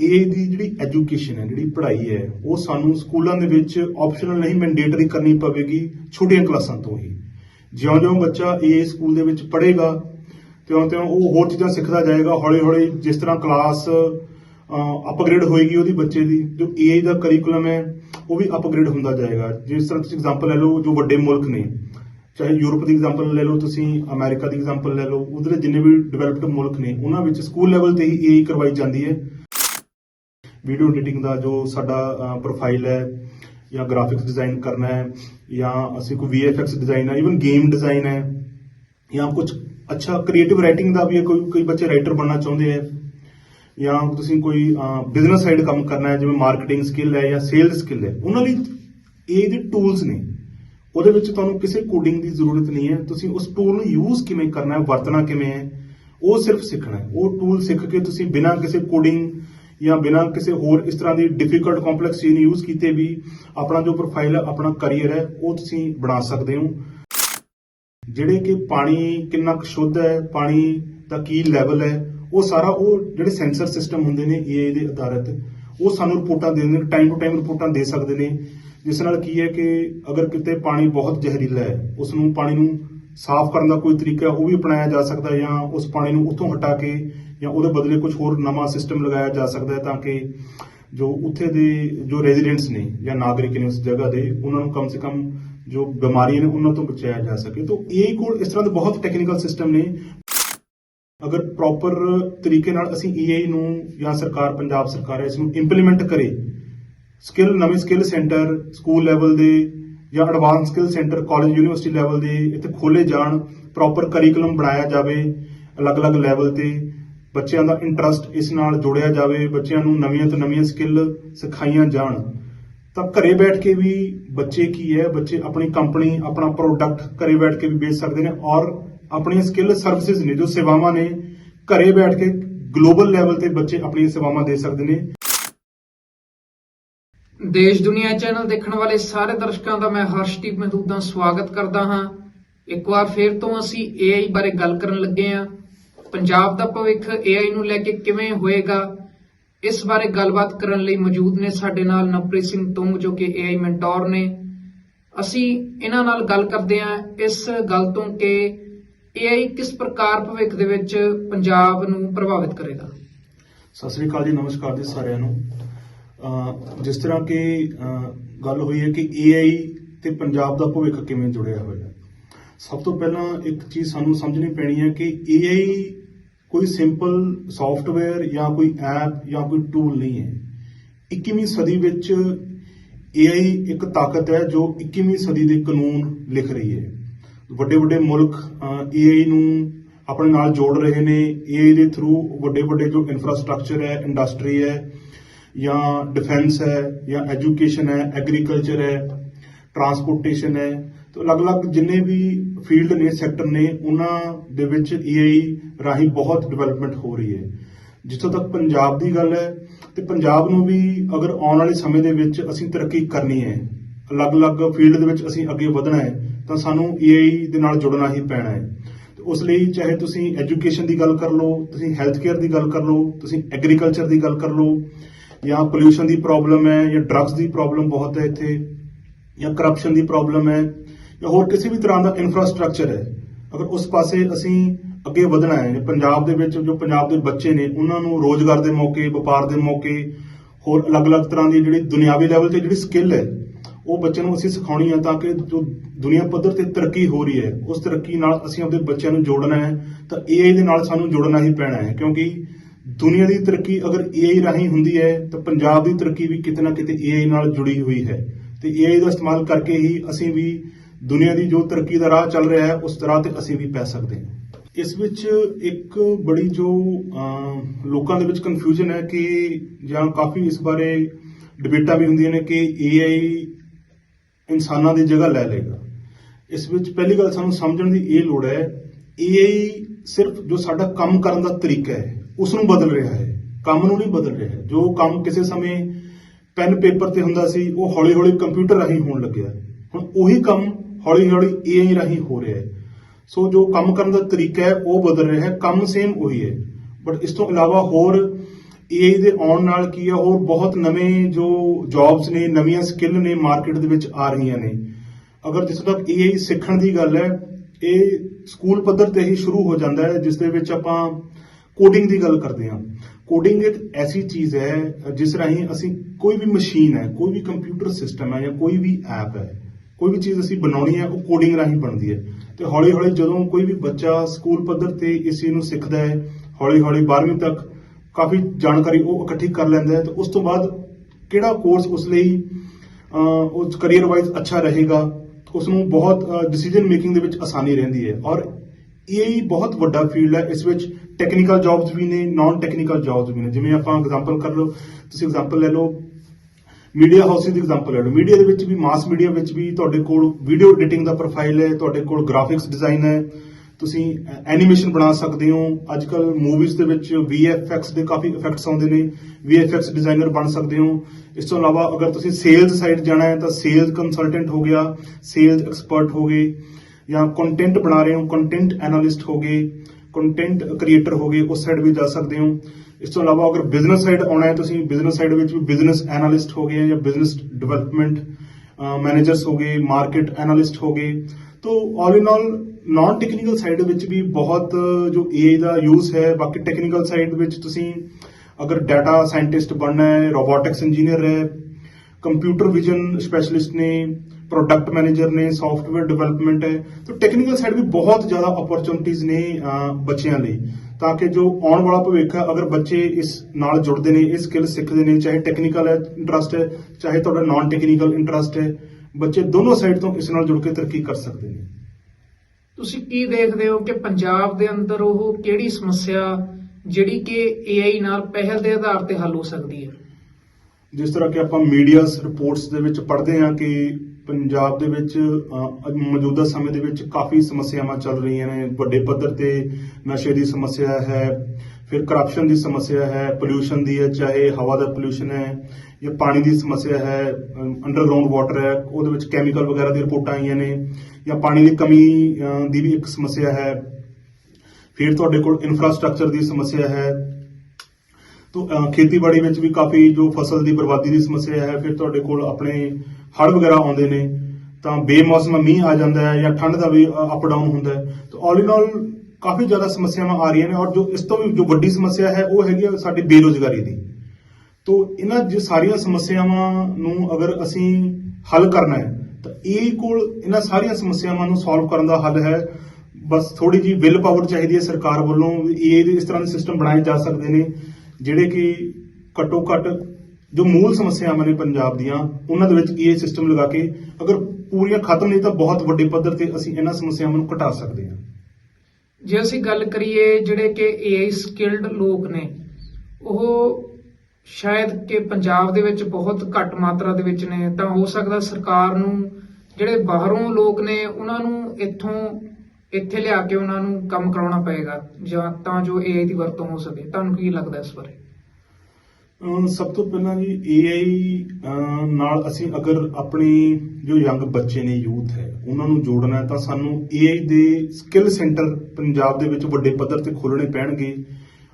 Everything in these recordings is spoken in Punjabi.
ਇਹ ਦੀ ਜਿਹੜੀ ਐਜੂਕੇਸ਼ਨ ਹੈ, ਜਿਹੜੀ ਪੜ੍ਹਾਈ ਹੈ, ਉਹ ਸਾਨੂੰ ਸਕੂਲਾਂ ਦੇ ਵਿੱਚ ਆਪਸ਼ਨਲ ਨਹੀਂ ਮੈਂਡੇਟਰੀ ਕਰਨੀ ਪਵੇਗੀ ਛੋਟੀਆਂ ਕਲਾਸਾਂ ਤੋਂ ਹੀ। ਜਿਉਂ-ਜਿਉਂ ਬੱਚਾ ਇਹ ਸਕੂਲ ਦੇ ਵਿੱਚ ਪੜ੍ਹੇਗਾ, ਤਿਉਂ-ਤਿਉਂ ਉਹ ਹੋਰ ਚੀਜ਼ਾਂ ਸਿੱਖਦਾ ਜਾਏਗਾ, ਹੌਲੀ-ਹੌਲੀ ਜਿਸ ਤਰ੍ਹਾਂ ਕਲਾਸ ਅਪਗ੍ਰੇਡ ਹੋਏਗੀ ਉਹਦੀ ਬੱਚੇ ਦੀ, ਜੋ ਏਆਈ ਦਾ ਕਰਿਕੂਲਮ ਹੈ, ਉਹ ਵੀ ਅਪਗ੍ਰੇਡ ਹੁੰਦਾ ਜਾਏਗਾ। ਜਿਸ ਤਰ੍ਹਾਂ ਤੁਸੀਂ ਐਗਜ਼ਾਮਪਲ ਲੈ ਲਓ, ਜੋ ਵੱਡੇ ਮੁਲਕ ਨੇ, ਚਾਹੇ ਯੂਰਪ ਦੀ ਐਗਜ਼ਾਮਪਲ ਲੈ ਲਓ ਤੁਸੀਂ ਅਮਰੀਕਾ ਦੀ ਐਗਜ਼ਾਮਪਲ ਲੈ ਲਓ ਉਧਰ ਜਿੰਨੇ ਵੀ ਡਿਵੈਲਪਡ ਮੁਲਕ ਨੇ, ਉਹਨਾਂ ਵਿੱਚ ਸਕੂਲ ਲੈਵਲ ਤੇ ਹੀ ਏਆਈ ਕਰਵਾਈ ਜਾਂਦੀ ਹੈ। ਵੀਡੀਓ ਐਡੀਟਿੰਗ ਦਾ ਜੋ ਸਾਡਾ ਪ੍ਰੋਫਾਈਲ ਹੈ, ਜਾਂ ਗ੍ਰਾਫਿਕਸ ਡਿਜ਼ਾਈਨ ਕਰਨਾ ਹੈ, ਜਾਂ ਅਸੀਂ ਕੋਈ VFX ਡਿਜ਼ਾਈਨ ਹੈ ਇਵਨ ਗੇਮ ਡਿਜ਼ਾਈਨ ਹੈ, ਜਾਂ ਕੁਝ ਅੱਛਾ ਕ੍ਰੀਏਟਿਵ ਰਾਈਟਿੰਗ ਦਾ ਵੀ ਹੈ ਕੋਈ, ਕਈ ਬੱਚੇ ਰਾਈਟਰ ਬਣਨਾ ਚਾਹੁੰਦੇ ਹੈ, ਜਾਂ ਤੁਸੀਂ ਕੋਈ ਬਿਜ਼ਨਸ ਸਾਈਡ ਕੰਮ ਕਰਨਾ ਹੈ, ਜਿਵੇਂ ਮਾਰਕੀਟਿੰਗ ਸਕਿੱਲ ਹੈ ਜਾਂ ਸੇਲਸ ਸਕਿੱਲ ਹੈ, ਉਹਨਾਂ ਲਈ ਇਹ ਦੇ ਟੂਲਸ ਨੇ। ਉਹਦੇ ਵਿੱਚ ਤੁਹਾਨੂੰ ਕਿਸੇ ਕੋਡਿੰਗ ਦੀ ਜ਼ਰੂਰਤ ਨਹੀਂ ਹੈ, ਤੁਸੀਂ ਉਸ ਟੂਲ ਨੂੰ ਯੂਜ਼ ਕਿਵੇਂ ਕਰਨਾ ਹੈ, ਵਰਤਣਾ ਕਿਵੇਂ ਹੈ, ਉਹ ਸਿਰਫ ਸਿੱਖਣਾ ਹੈ। ਉਹ ਟੂਲ ਸਿੱਖ ਕੇ ਤੁਸੀਂ ਬਿਨਾਂ ਕਿਸੇ ਕੋਡਿੰਗ ਜਾਂ ਬਿਨਾਂ ਕਿਸੇ ਹੋਰ ਇਸ ਤਰ੍ਹਾਂ ਦੀ ਡਿਫਿਕਲਟ ਕੰਪਲੈਕਸ ਚੀਜ਼ ਯੂਜ਼ ਕੀਤੇ ਵੀ ਆਪਣਾ ਜੋ ਪ੍ਰੋਫਾਈਲ ਹੈ, ਆਪਣਾ ਕੈਰੀਅਰ ਹੈ, ਉਹ ਤੁਸੀਂ ਬਣਾ ਸਕਦੇ ਹੋ। ਜਿਹੜੇ ਕਿ ਪਾਣੀ ਕਿੰਨਾ ਕੁ ਸ਼ੁੱਧ ਹੈ, ਪਾਣੀ ਦਾ ਕੀ ਲੈਵਲ ਹੈ, ਉਹ ਸਾਰਾ ਉਹ ਜਿਹੜੇ ਸੈਂਸਰ ਸਿਸਟਮ ਹੁੰਦੇ ਨੇ ਏਆਈ ਦੇ ਆਧਾਰਿਤ, ਉਹ ਸਾਨੂੰ ਰਿਪੋਰਟਾਂ ਦੇ ਦਿੰਦੇ ਨੇ ਟਾਈਮ ਟੂ ਟਾਈਮ ਰਿਪੋਰਟਾਂ ਦੇ ਸਕਦੇ ਨੇ। ਜਿਸ ਨਾਲ ਕੀ ਹੈ ਕਿ ਅਗਰ ਕਿਤੇ ਪਾਣੀ ਬਹੁਤ ਜ਼ਹਿਰੀਲਾ ਹੈ ਉਸ ਨੂੰ ਪਾਣੀ ਨੂੰ ਸਾਫ਼ ਕਰਨ ਦਾ ਕੋਈ ਤਰੀਕਾ ਉਹ ਵੀ ਅਪਣਾਇਆ ਜਾ ਸਕਦਾ ਜਾਂ ਉਸ ਪਾਣੀ ਨੂੰ ਉੱਥੋਂ ਹਟਾ ਕੇ ਜਾਂ ਉਹਦੇ ਬਦਲੇ ਕੁਝ ਹੋਰ ਨਵਾਂ ਸਿਸਟਮ ਲਗਾਇਆ ਜਾ ਸਕਦਾ ਹੈ ਤਾਂ ਕਿ ਜੋ ਉੱਥੇ ਦੇ ਜੋ ਰੈਜ਼ੀਡੈਂਟਸ ਨੇ ਜਾਂ ਨਾਗਰਿਕ ਨੇ ਉਸ ਜਗ੍ਹਾ ਦੇ, ਉਹਨਾਂ ਨੂੰ ਕਮ ਸੇ ਕਮ ਜੋ ਬਿਮਾਰੀਆਂ ਨੇ ਉਹਨਾਂ ਤੋਂ ਬਚਾਇਆ ਜਾ ਸਕੇ। ਤਾਂ ਇਹ ਕੋਲ ਇਸ ਤਰ੍ਹਾਂ ਦੇ ਬਹੁਤ ਟੈਕਨੀਕਲ ਸਿਸਟਮ ਨੇ। ਅਗਰ ਪ੍ਰੋਪਰ ਤਰੀਕੇ ਨਾਲ ਅਸੀਂ ਏਆਈ ਨੂੰ ਜਾਂ ਸਰਕਾਰ, ਪੰਜਾਬ ਸਰਕਾਰ ਇਸ ਨੂੰ ਇੰਪਲੀਮੈਂਟ ਕਰੇ ਸਕਿੱਲ ਨਵੇਂ ਸਕਿੱਲ ਸੈਂਟਰ ਸਕੂਲ ਲੈਵਲ ਦੇ ਜਾਂ advance skill centre college university level ਦੇ ਇੱਥੇ ਖੋਲੇ ਜਾਣ ਪ੍ਰੋਪਰ ਕਰਿਕੂਲਮ ਬਣਾਇਆ ਜਾਵੇ, ਅਲੱਗ-ਅਲੱਗ ਲੈਵਲ ਤੇ ਬੱਚਿਆਂ ਦਾ ਇੰਟਰਸਟ ਇਸ ਨਾਲ ਜੋੜਿਆ ਜਾਵੇ, ਬੱਚਿਆਂ ਨੂੰ ਨਵੀਆਂ ਤੋਂ ਨਵੀਆਂ ਸਕਿੱਲ ਸਿਖਾਈਆਂ ਜਾਣ, ਤਾਂ ਘਰੇ ਬੈਠ ਕੇ ਵੀ ਬੱਚੇ ਕੀ ਹੈ, ਬੱਚੇ ਆਪਣੀ ਕੰਪਨੀ ਆਪਣਾ ਪ੍ਰੋਡਕਟ ਘਰੇ ਬੈਠ ਕੇ ਵੀ ਵੇਚ ਸਕਦੇ ਨੇ ਔਰ ਆਪਣੀਆਂ ਸਕਿੱਲ ਸਰਵਿਸਿਜ਼ ਨੇ, ਜੋ ਸੇਵਾਵਾਂ ਨੇ, ਘਰੇ ਬੈਠ ਕੇ ਗਲੋਬਲ ਲੈਵਲ ਤੇ ਬੱਚੇ ਆਪਣੀਆਂ ਸੇਵਾਵਾਂ ਦੇ ਸਕਦੇ ਨੇ। ਦੇਸ਼ ਦੁਨੀਆ ਚੈਨਲ ਦੇਖਣ ਵਾਲੇ ਸਾਰੇ ਦਰਸ਼ਕਾਂ ਦਾ ਮੈਂ ਹਰਸ਼ਦੀਪ ਮਹਿਦੂਦ ਦਾ ਸਵਾਗਤ ਕਰਦਾ ਹਾਂ। ਇੱਕ ਵਾਰ ਫੇਰ ਤੋਂ ਅਸੀਂ AI ਬਾਰੇ ਗੱਲ ਕਰਨ ਲੱਗੇ ਹਾਂ। ਪੰਜਾਬ ਦਾ ਭਵਿੱਖ AI ਨੂੰ ਲੈ ਕੇ ਕਿਵੇਂ ਹੋਏਗਾ, ਇਸ ਬਾਰੇ ਗੱਲਬਾਤ ਕਰਨ ਲਈ ਮੌਜੂਦ ਨੇ ਸਾਡੇ ਨਾਲ ਨਵਪ੍ਰੀਤ ਸਿੰਘ ਤੁੰਗ ਜੋ ਕਿ AI ਮੈਂਟੋਰ ਨੇ। ਅਸੀਂ ਇਹਨਾਂ ਨਾਲ ਗੱਲ ਕਰਦੇ ਹਾਂ ਇਸ ਗੱਲ ਤੋਂ ਕਿ AI ਕਿਸ ਪ੍ਰਕਾਰ ਭਵਿੱਖ ਦੇ ਵਿੱਚ ਪੰਜਾਬ ਨੂੰ ਪ੍ਰਭਾਵਿਤ ਕਰੇਗਾ। ਸਤਿ ਸ੍ਰੀ ਅਕਾਲ ਜੀ, ਨਮਸਕਾਰ ਜੀ ਸਾਰਿਆਂ ਨੂੰ। ਜਿਸ ਤਰ੍ਹਾਂ ਕਿ ਗੱਲ ਹੋਈ ਹੈ ਕਿ AI ਤੇ ਪੰਜਾਬ ਦਾ ਭਵਿੱਖ ਕਿਵੇਂ ਜੁੜਿਆ ਹੋਇਆ। ਹੈ ਸਭ ਤੋਂ ਪਹਿਲਾਂ ਇੱਕ ਚੀਜ਼ ਸਾਨੂੰ ਸਮਝਣੀ ਪੈਣੀ ਹੈ ਕਿ AI ਕੋਈ ਸਿੰਪਲ ਸੌਫਟਵੇਅਰ ਜਾਂ ਕੋਈ ਐਪ ਜਾਂ ਕੋਈ ਟੂਲ ਨਹੀਂ ਹੈ 21ਵੀਂ ਸਦੀ ਵਿੱਚ AI ਇੱਕ ਤਾਕਤ ਹੈ ਜੋ 21ਵੀਂ ਸਦੀ ਦੇ ਕਾਨੂੰਨ ਲਿਖ ਰਹੀ ਹੈ ਵੱਡੇ ਵੱਡੇ ਮੁਲਕ AI ਨੂੰ ਆਪਣੇ ਨਾਲ ਜੋੜ ਰਹੇ ਨੇ AI ਦੇ ਥਰੂ ਵੱਡੇ ਵੱਡੇ ਜੋ ਇਨਫਰਾਸਟ੍ਰਕਚਰ ਹੈ ਇੰਡਸਟਰੀ ਹੈ ਜਾਂ ਡਿਫੈਂਸ ਹੈ ਜਾਂ ਐਜੂਕੇਸ਼ਨ ਹੈ ਐਗਰੀਕਲਚਰ ਹੈ ਟਰਾਂਸਪੋਰਟੇਸ਼ਨ ਹੈ ਤਾਂ ਅਲੱਗ-ਅਲੱਗ ਜਿੰਨੇ ਵੀ ਫੀਲਡ ਨੇ ਸੈਕਟਰ ਨੇ, ਉਹਨਾਂ ਦੇ ਵਿੱਚ AI ਰਾਹੀਂ ਬਹੁਤ ਡਿਵੈਲਪਮੈਂਟ ਹੋ ਰਹੀ ਹੈ। ਜਿੱਥੋਂ ਤੱਕ ਪੰਜਾਬ ਦੀ ਗੱਲ ਹੈ, ਤੇ ਪੰਜਾਬ ਨੂੰ ਵੀ ਅਗਰ ਆਉਣ ਵਾਲੇ ਸਮੇਂ ਦੇ ਵਿੱਚ ਅਸੀਂ ਤਰੱਕੀ ਕਰਨੀ ਹੈ, ਅਲੱਗ-ਅਲੱਗ ਫੀਲਡ ਦੇ ਵਿੱਚ ਅਸੀਂ ਅੱਗੇ ਵਧਣਾ ਹੈ, ਤਾਂ ਸਾਨੂੰ AI ਦੇ ਨਾਲ ਜੁੜਨਾ ਹੀ ਪੈਣਾ ਹੈ। ਤੇ ਉਸ ਲਈ ਚਾਹੇ ਤੁਸੀਂ ਐਜੂਕੇਸ਼ਨ ਦੀ ਗੱਲ ਕਰ ਲਓ, ਤੁਸੀਂ ਹੈਲਥ ਕੇਅਰ ਦੀ ਗੱਲ ਕਰ ਲਓ, ਤੁਸੀਂ ਐਗਰੀਕਲਚਰ ਦੀ ਗੱਲ ਕਰ ਲਓ, ਜਾਂ ਪੋਲਿਊਸ਼ਨ ਦੀ ਪ੍ਰੋਬਲਮ ਹੈ, ਜਾਂ ਡਰੱਗਸ ਦੀ ਪ੍ਰੋਬਲਮ ਬਹੁਤ ਹੈ ਇੱਥੇ, ਜਾਂ ਕਰਪਸ਼ਨ ਦੀ ਪ੍ਰੋਬਲਮ ਹੈ ਜਾਂ ਹੋਰ ਕਿਸੇ ਵੀ ਤਰ੍ਹਾਂ ਦਾ ਇਨਫਰਾਸਟ੍ਰਕਚਰ ਹੈ, ਅਗਰ ਉਸ ਪਾਸੇ ਅਸੀਂ ਅੱਗੇ ਵਧਣਾ ਹੈ, ਪੰਜਾਬ ਦੇ ਵਿੱਚ ਜੋ ਪੰਜਾਬ ਦੇ ਬੱਚੇ ਨੇ, ਉਹਨਾਂ ਨੂੰ ਰੋਜ਼ਗਾਰ ਦੇ ਮੌਕੇ, ਵਪਾਰ ਦੇ ਮੌਕੇ, ਹੋਰ ਅਲੱਗ-ਅਲੱਗ ਤਰ੍ਹਾਂ ਦੀ ਜਿਹੜੀ ਦੁਨਿਆਵੀ ਲੈਵਲ ਤੇ ਜਿਹੜੀ ਸਕਿੱਲ ਹੈ, ਉਹ ਬੱਚਿਆਂ ਨੂੰ ਅਸੀਂ ਸਿਖਾਉਣੀ ਹੈ ਤਾਂ ਕਿ ਜੋ ਦੁਨੀਆ ਪੱਧਰ ਤੇ ਤਰੱਕੀ ਹੋ ਰਹੀ ਹੈ, ਉਸ ਤਰੱਕੀ ਨਾਲ ਅਸੀਂ ਆਪਣੇ ਬੱਚਿਆਂ ਨੂੰ ਜੋੜਨਾ ਹੈ, ਤਾਂ AI ਦੇ ਨਾਲ ਸਾਨੂੰ ਜੋੜਨਾ ਹੀ ਪੈਣਾ ਹੈ, ਕਿਉਂਕਿ ਦੁਨੀਆ ਦੀ ਤਰੱਕੀ ਅਗਰ AI ਰਾਹੀਂ ਹੁੰਦੀ ਹੈ, ਤਾਂ ਪੰਜਾਬ ਦੀ ਤਰੱਕੀ ਵੀ ਕਿਤੇ ਨਾ ਕਿਤੇ AI ਨਾਲ ਜੁੜੀ ਹੋਈ ਹੈ, ਤੇ AI ਦਾ ਇਸਤੇਮਾਲ ਕਰਕੇ ਹੀ ਅਸੀਂ ਵੀ ਦੁਨੀਆ ਦੀ ਜੋ ਤਰੱਕੀ ਦਾ ਰਾਹ ਚੱਲ ਰਿਹਾ ਹੈ, ਉਸ ਰਾਹ ਤੇ ਅਸੀਂ ਵੀ ਪੈ ਸਕਦੇ ਹਾਂ। ਇਸ ਵਿੱਚ ਇੱਕ ਬੜੀ ਜੋ ਲੋਕਾਂ ਦੇ ਵਿੱਚ ਕਨਫਿਊਜ਼ਨ ਹੈ ਕਿ, ਜਾਂ ਕਾਫੀ ਇਸ ਬਾਰੇ ਡਿਬੇਟਾਂ ਵੀ ਹੁੰਦੀਆਂ ਨੇ ਕਿ AI ਇਨਸਾਨਾਂ ਦੀ ਜਗ੍ਹਾ ਲੈ ਲਏਗਾ। ਇਸ ਵਿੱਚ ਪਹਿਲੀ ਗੱਲ ਸਾਨੂੰ ਸਮਝਣ ਦੀ ਇਹ ਲੋੜ ਹੈ AI ਸਿਰਫ ਜੋ ਸਾਡਾ ਕੰਮ ਕਰਨ ਦਾ ਤਰੀਕਾ ਹੈ ਉਸ ਨੂੰ ਬਦਲ ਰਿਹਾ ਹੈ, ਕੰਮ ਨੂੰ ਨਹੀਂ ਬਦਲ ਰਿਹਾ ਜੋ ਕੰਮ ਕਿਸੇ ਸਮੇਂ ਪੈਨ ਪੇਪਰ ਤੇ ਹੁੰਦਾ ਸੀ, ਉਹ ਹੌਲੀ-ਹੌਲੀ ਕੰਪਿਊਟਰ ਰਾਹੀਂ ਹੋਣ ਲੱਗਿਆ। ਹੁਣ ਉਹੀ ਕੰਮ ਹੌਲੀ-ਹੌਲੀ AI ਰਾਹੀਂ ਹੋ ਰਿਹਾ ਹੈ। ਸੋ ਜੋ ਕੰਮ ਕਰਨ ਦਾ ਤਰੀਕਾ ਹੈ, ਉਹ ਬਦਲ ਰਿਹਾ ਹੈ। ਕੰਮ ਸੇਮ ਉਹੀ ਹੈ। ਬਟ ਇਸ ਤੋਂ ਇਲਾਵਾ ਹੋਰ AI ਦੇ ਆਉਣ ਨਾਲ ਕੀ ਹੈ? ਹੋਰ ਬਹੁਤ ਨਵੇਂ ਜੋ ਜੌਬਸ ਨੇ, ਨਵੀਆਂ ਸਕਿੱਲ ਨੇ ਮਾਰਕੀਟ ਦੇ ਵਿੱਚ ਆ ਰਹੀਆਂ ਨੇ। ਅਗਰ ਜਿਸ ਤੱਕ AI ਸਿੱਖਣ ਦੀ ਗੱਲ ਹੈ, ਇਹ ਸਕੂਲ ਪੱਧਰ ਤੇ ਹੀ ਸ਼ੁਰੂ ਹੋ ਜਾਂਦਾ ਹੈ, ਜਿਸ ਦੇ ਵਿੱਚ ਆਪਾਂ ਕੋਡਿੰਗ ਦੀ ਗੱਲ ਕਰਦੇ ਹਾਂ। ਕੋਡਿੰਗ ਇੱਕ ਐਸੀ ਚੀਜ਼ ਹੈ, ਜਿਸ ਰਾਹੀਂ ਅਸੀਂ ਕੋਈ ਵੀ ਮਸ਼ੀਨ ਹੈ, ਕੋਈ ਵੀ ਕੰਪਿਊਟਰ ਸਿਸਟਮ ਹੈ ਜਾਂ ਕੋਈ ਵੀ ਐਪ ਹੈ ਕੋਈ ਵੀ ਚੀਜ਼ ਅਸੀਂ ਬਣਾਉਣੀ ਹੈ, ਉਹ ਕੋਡਿੰਗ ਰਾਹੀਂ ਬਣਦੀ ਹੈ। ਤੇ ਹੌਲੀ ਹੌਲੀ ਜਦੋਂ ਕੋਈ ਵੀ ਬੱਚਾ ਸਕੂਲ ਪੱਧਰ ਤੇ ਇਸ ਚੀਜ਼ ਨੂੰ ਸਿੱਖਦਾ ਹੈ ਹੌਲੀ ਹੌਲੀ 12ਵੀਂ ਤੱਕ ਕਾਫੀ ਜਾਣਕਾਰੀ ਉਹ ਇਕੱਠੀ ਕਰ ਲੈਂਦਾ ਹੈ, ਤੇ ਉਸ ਤੋਂ ਬਾਅਦ ਕਿਹੜਾ ਕੋਰਸ ਉਸ ਲਈ ਉਸ ਕੈਰੀਅਰ ਵਾਈਜ਼ ਅੱਛਾ ਰਹੇਗਾ, ਉਸ ਨੂੰ ਬਹੁਤ ਡਿਸੀਜਨ ਮੇਕਿੰਗ ਦੇ ਵਿੱਚ ਆਸਾਨੀ ਰਹਿੰਦੀ ਹੈ। ਔਰ ਇਹ ਬਹੁਤ ਵੱਡਾ ਫੀਲਡ ਹੈ, ਇਸ ਵਿੱਚ ਟੈਕਨੀਕਲ ਜੌਬਸ ਵੀ ਨੇ ਨਾਨ ਟੈਕਨੀਕਲ ਜੌਬਸ ਵੀ ਨੇ। ਜਿਵੇਂ ਆਪਾਂ ਐਗਜ਼ਾਮਪਲ ਕਰ ਲਓ, ਤੁਸੀਂ ਐਗਜ਼ਾਮਪਲ ਲੈ ਲਓ ਮੀਡੀਆ ਹਾਊਸਿਸ ਦੀ ਐਗਜ਼ਾਮਪਲ ਲੈ ਲਓ। ਮੀਡੀਆ ਦੇ ਵਿੱਚ ਵੀ ਮਾਸ ਮੀਡੀਆ ਵਿੱਚ ਵੀ ਤੁਹਾਡੇ ਕੋਲ ਵੀਡੀਓ ਐਡੀਟਿੰਗ ਦਾ ਪ੍ਰੋਫਾਈਲ ਹੈ, ਤੁਹਾਡੇ ਕੋਲ ਗ੍ਰਾਫਿਕਸ ਡਿਜ਼ਾਈਨ ਹੈ। ਤੁਸੀਂ ਐਨੀਮੇਸ਼ਨ ਬਣਾ ਸਕਦੇ ਹੋ। ਅੱਜ ਕੱਲ ਮੂਵੀਜ਼ ਦੇ ਵਿੱਚ VFX ਦੇ ਕਾਫੀ ਇਫੈਕਟਸ ਆਉਂਦੇ ਨੇ। VFX ਡਿਜ਼ਾਈਨਰ ਬਣ ਸਕਦੇ ਹੋ। ਇਸ ਤੋਂ ਇਲਾਵਾ ਅਗਰ ਤੁਸੀਂ ਸੇਲਜ਼ ਸਾਈਡ ਜਾਣਾ ਹੈ ਤਾਂ ਸੇਲਜ਼ ਕੰਸਲਟੈਂਟ ਹੋ ਗਿਆ ਸੇਲਜ਼ ਐਕਸਪਰਟ ਹੋ ਗਏ, ਜਾਂ ਕੰਟੈਂਟ ਬਣਾ ਰਹੇ ਹੋ ਕੰਟੈਂਟ ਐਨਾਲਿਸਟ ਹੋ ਗਏ ਕੰਟੈਂਟ ਕ੍ਰੀਏਟਰ ਹੋ ਗਏ, ਉਸ ਸਾਈਡ ਵੀ ਜਾ ਸਕਦੇ ਹੋ। ਇਸ ਤੋਂ ਇਲਾਵਾ ਅਗਰ ਬਿਜ਼ਨਸ ਸਾਈਡ ਆਉਣਾ ਹੈ, ਤੁਸੀਂ ਬਿਜ਼ਨਸ ਸਾਈਡ ਵਿੱਚ ਵੀ ਬਿਜ਼ਨਸ ਐਨਾਲਿਸਟ ਹੋ ਗਏ ਜਾਂ ਬਿਜ਼ਨਸ ਡਿਵੈਲਪਮੈਂਟ ਮੈਨੇਜਰਸ ਹੋ ਗਏ ਮਾਰਕੀਟ ਐਨਾਲਿਸਟ ਹੋ ਗਏ, ਤੋ all in all non technical side ਵਿੱਚ ਵੀ ਬਹੁਤ ਜੋ AI ਦਾ ਯੂਜ਼ ਹੈ, ਬਾਕੀ ਟੈਕਨੀਕਲ ਸਾਈਡ ਵਿੱਚ ਤੁਸੀਂ ਅਗਰ ਡਾਟਾ ਸਾਇੰਟਿਸਟ ਬਣਨਾ ਹੈ ਰੋਬੋਟਿਕਸ ਇੰਜੀਨੀਅਰ ਹੈ ਕੰਪਿਊਟਰ ਵਿਜ਼ਨ ਸਪੈਸ਼ਲਿਸਟ ਨੇ ਪ੍ਰੋਡਕਟ ਮੈਨੇਜਰ ਨੇ ਸੌਫਟਵੇਅਰ ਡਿਵੈਲਪਮੈਂਟ ਹੈ, ਤਾਂ ਟੈਕਨੀਕਲ ਸਾਈਡ ਵੀ ਬਹੁਤ ਜ਼ਿਆਦਾ ਓਪਰਚੁਨਿਟੀਆਂ ਨੇ ਬੱਚਿਆਂ ਲਈ। ਤਾਂ ਕਿ ਜੋ ਆਉਣ ਵਾਲਾ ਭਵਿੱਖ ਹੈ ਅਗਰ ਬੱਚੇ ਇਸ ਨਾਲ ਜੁੜਦੇ ਨੇ ਇਹ ਸਕਿੱਲ ਸਿੱਖਦੇ ਨੇ ਚਾਹੇ ਟੈਕਨੀਕਲ ਹੈ ਇੰਟਰਸਟ ਹੈ ਚਾਹੇ ਤੁਹਾਡਾ ਨਾਨ ਟੈਕਨੀਕਲ ਇੰਟਰਸਟ ਹੈ ਬੱਚੇ ਦੋਨੋਂ ਸਾਈਡ ਤੋਂ ਇਸ ਨਾਲ ਜੁੜ ਕੇ ਤਰੱਕੀ ਕਰ ਸਕਦੇ ਨੇ। ਤੁਸੀਂ ਕੀ ਦੇਖਦੇ ਹੋ ਕਿ ਪੰਜਾਬ ਦੇ ਅੰਦਰ ਉਹ ਕਿਹੜੀ ਸਮੱਸਿਆ ਜਿਹੜੀ ਕਿ AI ਨਾਲ ਪਹਿਲ ਦੇ ਆਧਾਰ ਤੇ ਹੱਲ ਹੋ ਸਕਦੀ ਹੈ? ਜਿਸ ਤਰ੍ਹਾਂ ਕਿ ਆਪਾਂ ਮੀਡੀਆਸ ਰਿਪੋਰਟਸ ਦੇ ਵਿੱਚ ਪੜ੍ਹਦੇ ਹਾਂ ਕਿ ਪੰਜਾਬ ਦੇ ਵਿੱਚ ਮੌਜੂਦਾ ਸਮੇਂ ਦੇ ਵਿੱਚ ਕਾਫੀ ਸਮੱਸਿਆਵਾਂ ਚੱਲ ਰਹੀਆਂ ਨੇ। ਵੱਡੇ ਪੱਧਰ ਤੇ ਨਸ਼ੇ ਦੀ ਸਮੱਸਿਆ ਹੈ, ਫਿਰ ਕਰਪਸ਼ਨ ਦੀ ਸਮੱਸਿਆ ਹੈ ਪੋਲਿਊਸ਼ਨ ਦੀ ਹੈ, ਚਾਹੇ ਹਵਾ ਦਾ ਪੋਲਿਊਸ਼ਨ ਹੈ ਜਾਂ ਪਾਣੀ ਦੀ ਸਮੱਸਿਆ ਹੈ ਅੰਡਰਗਰਾਉਂਡ ਵਾਟਰ ਹੈ, ਉਹਦੇ ਵਿੱਚ ਕੈਮੀਕਲ ਵਗੈਰਾ ਦੀ ਰਿਪੋਰਟਾਂ ਆਈਆਂ ਨੇ ਜਾਂ ਪਾਣੀ ਦੀ ਕਮੀ ਦੀ ਵੀ ਇੱਕ ਸਮੱਸਿਆ ਹੈ। ਫਿਰ ਤੁਹਾਡੇ ਕੋਲ ਇਨਫਰਾਸਟ੍ਰਕਚਰ ਦੀ ਸਮੱਸਿਆ ਹੈ। ਤੋ ਖੇਤੀਬਾੜੀ ਵਿੱਚ ਵੀ ਕਾਫੀ ਜੋ ਫਸਲ ਦੀ ਬਰਬਾਦੀ ਦੀ ਸਮੱਸਿਆ ਹੈ, ਫਿਰ ਤੁਹਾਡੇ ਕੋਲ ਆਪਣੇ ਹੜ੍ਹ ਵਗੈਰਾ ਆਉਂਦੇ ਨੇ, ਤਾਂ ਬੇਮੌਸਮ ਮੀਂਹ ਆ ਜਾਂਦਾ ਹੈ ਜਾਂ ਠੰਡ ਦਾ ਵੀ ਅਪ ਡਾਊਨ ਹੁੰਦਾ ਹੈ। ਤਾਂ ਆਲ ਇਨ ਆਲ ਕਾਫੀ ਜ਼ਿਆਦਾ ਸਮੱਸਿਆਵਾਂ ਆ ਰਹੀਆਂ ਨੇ ਔਰ ਜੋ ਇਸ ਤੋਂ ਵੀ ਜੋ ਵੱਡੀ ਸਮੱਸਿਆ ਹੈ, ਉਹ ਹੈਗੀ ਹੈ ਸਾਡੀ ਬੇਰੋਜ਼ਗਾਰੀ ਦੀ। ਤੋ ਇਹਨਾਂ ਜੋ ਸਾਰੀਆਂ ਸਮੱਸਿਆਵਾਂ ਨੂੰ ਅਗਰ ਅਸੀਂ ਹੱਲ ਕਰਨਾ ਹੈ, ਤਾਂ ਇਹ ਕੋਲ ਇਹਨਾਂ ਸਾਰੀਆਂ ਸਮੱਸਿਆਵਾਂ ਨੂੰ ਸੋਲਵ ਕਰਨ ਦਾ ਹੱਲ ਹੈ। ਬਸ ਥੋੜੀ ਜੀ ਵਿਲ ਪਾਵਰ ਚਾਹੀਦੀ ਹੈ ਸਰਕਾਰ ਵੱਲੋਂ ਇਹ ਇਸ ਤਰ੍ਹਾਂ ਦੇ ਸਿਸਟਮ ਬਣਾਏ ਜਾ ਸਕਦੇ ਨੇ, ਜਿਹੜੇ ਕਿ ਘੱਟੋ ਘੱਟ ਜੋ ਮੂਲ ਸਮੱਸਿਆਵਾਂ ਨੇ ਪੰਜਾਬ ਦੀਆਂ, ਉਹਨਾਂ ਦੇ ਵਿੱਚ ਇਹ ਸਿਸਟਮ ਲਗਾ ਕੇ ਅਗਰ ਪੂਰੀਆਂ ਖਤਮ ਨਹੀਂ ਤਾਂ ਬਹੁਤ ਵੱਡੇ ਪੱਧਰ ਤੇ ਅਸੀਂ ਇਹਨਾਂ ਸਮੱਸਿਆਵਾਂ ਨੂੰ ਘਟਾ ਸਕਦੇ ਹਾਂ। ਜੇ ਅਸੀਂ ਗੱਲ ਕਰੀਏ ਜਿਹੜੇ ਕਿ AI ਸਕਿਲਡ ਲੋਕ ਨੇ, ਉਹ ਸ਼ਾਇਦ ਕਿ ਪੰਜਾਬ ਦੇ ਵਿੱਚ ਬਹੁਤ ਘੱਟ ਮਾਤਰਾ ਦੇ ਵਿੱਚ ਨੇ, ਤਾਂ ਹੋ ਸਕਦਾ ਸਰਕਾਰ ਨੂੰ ਜਿਹੜੇ ਬਾਹਰੋਂ ਲੋਕ ਨੇ, ਉਹਨਾਂ ਨੂੰ ਇੱਥੋਂ, ਇੱਥੇ ਲਿਆ ਕੇ ਉਹਨਾਂ ਨੂੰ ਕੰਮ ਕਰਾਉਣਾ ਪਏਗਾ, ਜਾਂ ਤਾਂ ਜੋ AI ਦੀ ਵਰਤੋਂ ਹੋ ਸਕੇ। ਤੁਹਾਨੂੰ ਕੀ ਲੱਗਦਾ ਇਸ ਬਾਰੇ? ਸਭ ਤੋਂ ਪਹਿਲਾਂ ਜੀ AI ਅਮ ਨਾਲ ਅਸੀਂ ਅਗਰ ਆਪਣੀ ਜੋ ਯੰਗ ਬੱਚੇ ਨੇ, ਯੂਥ ਹੈ, ਉਹਨਾਂ ਨੂੰ ਜੋੜਨਾ ਹੈ, ਤਾਂ ਸਾਨੂੰ AI ਦੇ ਸਕਿੱਲ ਸੈਂਟਰ ਪੰਜਾਬ ਦੇ ਵਿੱਚ ਵੱਡੇ ਪੱਧਰ ਤੇ ਖੋਲਣੇ ਪੈਣਗੇ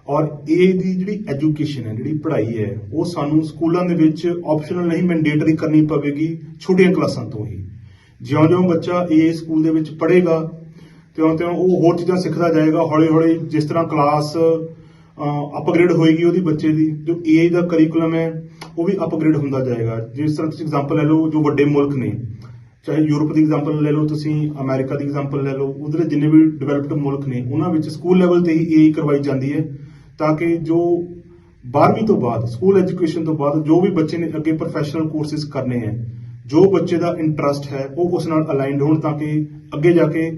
ਔਰ AI ਦੀ ਜਿਹੜੀ ਐਜੂਕੇਸ਼ਨ ਹੈ, ਜਿਹੜੀ ਪੜ੍ਹਾਈ ਹੈ, ਉਹ ਸਾਨੂੰ ਸਕੂਲਾਂ ਦੇ ਵਿੱਚ ਆਪਸ਼ਨਲ ਨਹੀਂ ਮੈਂਡੇਟਰੀ ਕਰਨੀ ਪਵੇਗੀ ਛੋਟੀਆਂ ਕਲਾਸਾਂ ਤੋਂ ਹੀ। ਜਿਉਂ-ਜਿਉਂ ਬੱਚਾ AI ਸਕੂਲ ਦੇ ਵਿੱਚ ਪੜ੍ਹੇਗਾ, ਤਿਉਂ-ਤਿਉਂ ਉਹ ਹੋਰ ਚੀਜ਼ਾਂ ਸਿੱਖਦਾ ਜਾਏਗਾ, ਹੌਲੀ-ਹੌਲੀ ਜਿਸ ਤਰ੍ਹਾਂ ਕਲਾਸ ਅਪਗ੍ਰੇਡ ਹੋਏਗੀ ਉਹਦੀ ਬੱਚੇ ਦੀ, ਜੋ AI ਦਾ ਕਰਿਕੂਲਮ ਹੈ, ਉਹ ਵੀ ਅਪਗ੍ਰੇਡ ਹੁੰਦਾ ਜਾਏਗਾ। ਜਿਸ ਤਰ੍ਹਾਂ ਤੁਸੀਂ ਐਗਜ਼ਾਮਪਲ ਲੈ ਲਓ, ਜੋ ਵੱਡੇ ਮੁਲਕ ਨੇ, ਚਾਹੇ ਯੂਰਪ ਦੀ ਐਗਜ਼ਾਮਪਲ ਲੈ ਲਓ ਤੁਸੀਂ ਅਮਰੀਕਾ ਦੀ ਐਗਜ਼ਾਮਪਲ ਲੈ ਲਓ ਉਧਰ ਜਿੰਨੇ ਵੀ ਡਿਵੈਲਪਡ ਮੁਲਕ ਨੇ, ਉਹਨਾਂ ਵਿੱਚ ਸਕੂਲ ਲੈਵਲ ਤੇ ਹੀ AI ਕਰਵਾਈ ਜਾਂਦੀ ਹੈ, ਤਾਂ ਕਿ ਜੋ 12ਵੀਂ ਤੋਂ ਬਾਅਦ ਸਕੂਲ ਐਜੂਕੇਸ਼ਨ ਤੋਂ ਬਾਅਦ, ਜੋ ਵੀ ਬੱਚੇ ਨੇ ਅੱਗੇ ਪ੍ਰੋਫੈਸ਼ਨਲ ਕੋਰਸਿਸ ਕਰਨੇ ਹੈ, ਜੋ ਬੱਚੇ ਦਾ ਇੰਟਰਸਟ ਹੈ, ਉਹ ਉਸ ਨਾਲ ਅਲਾਈਨਡ ਹੋਣ ਤਾਂ ਕਿ ਅੱਗੇ ਜਾ ਕੇ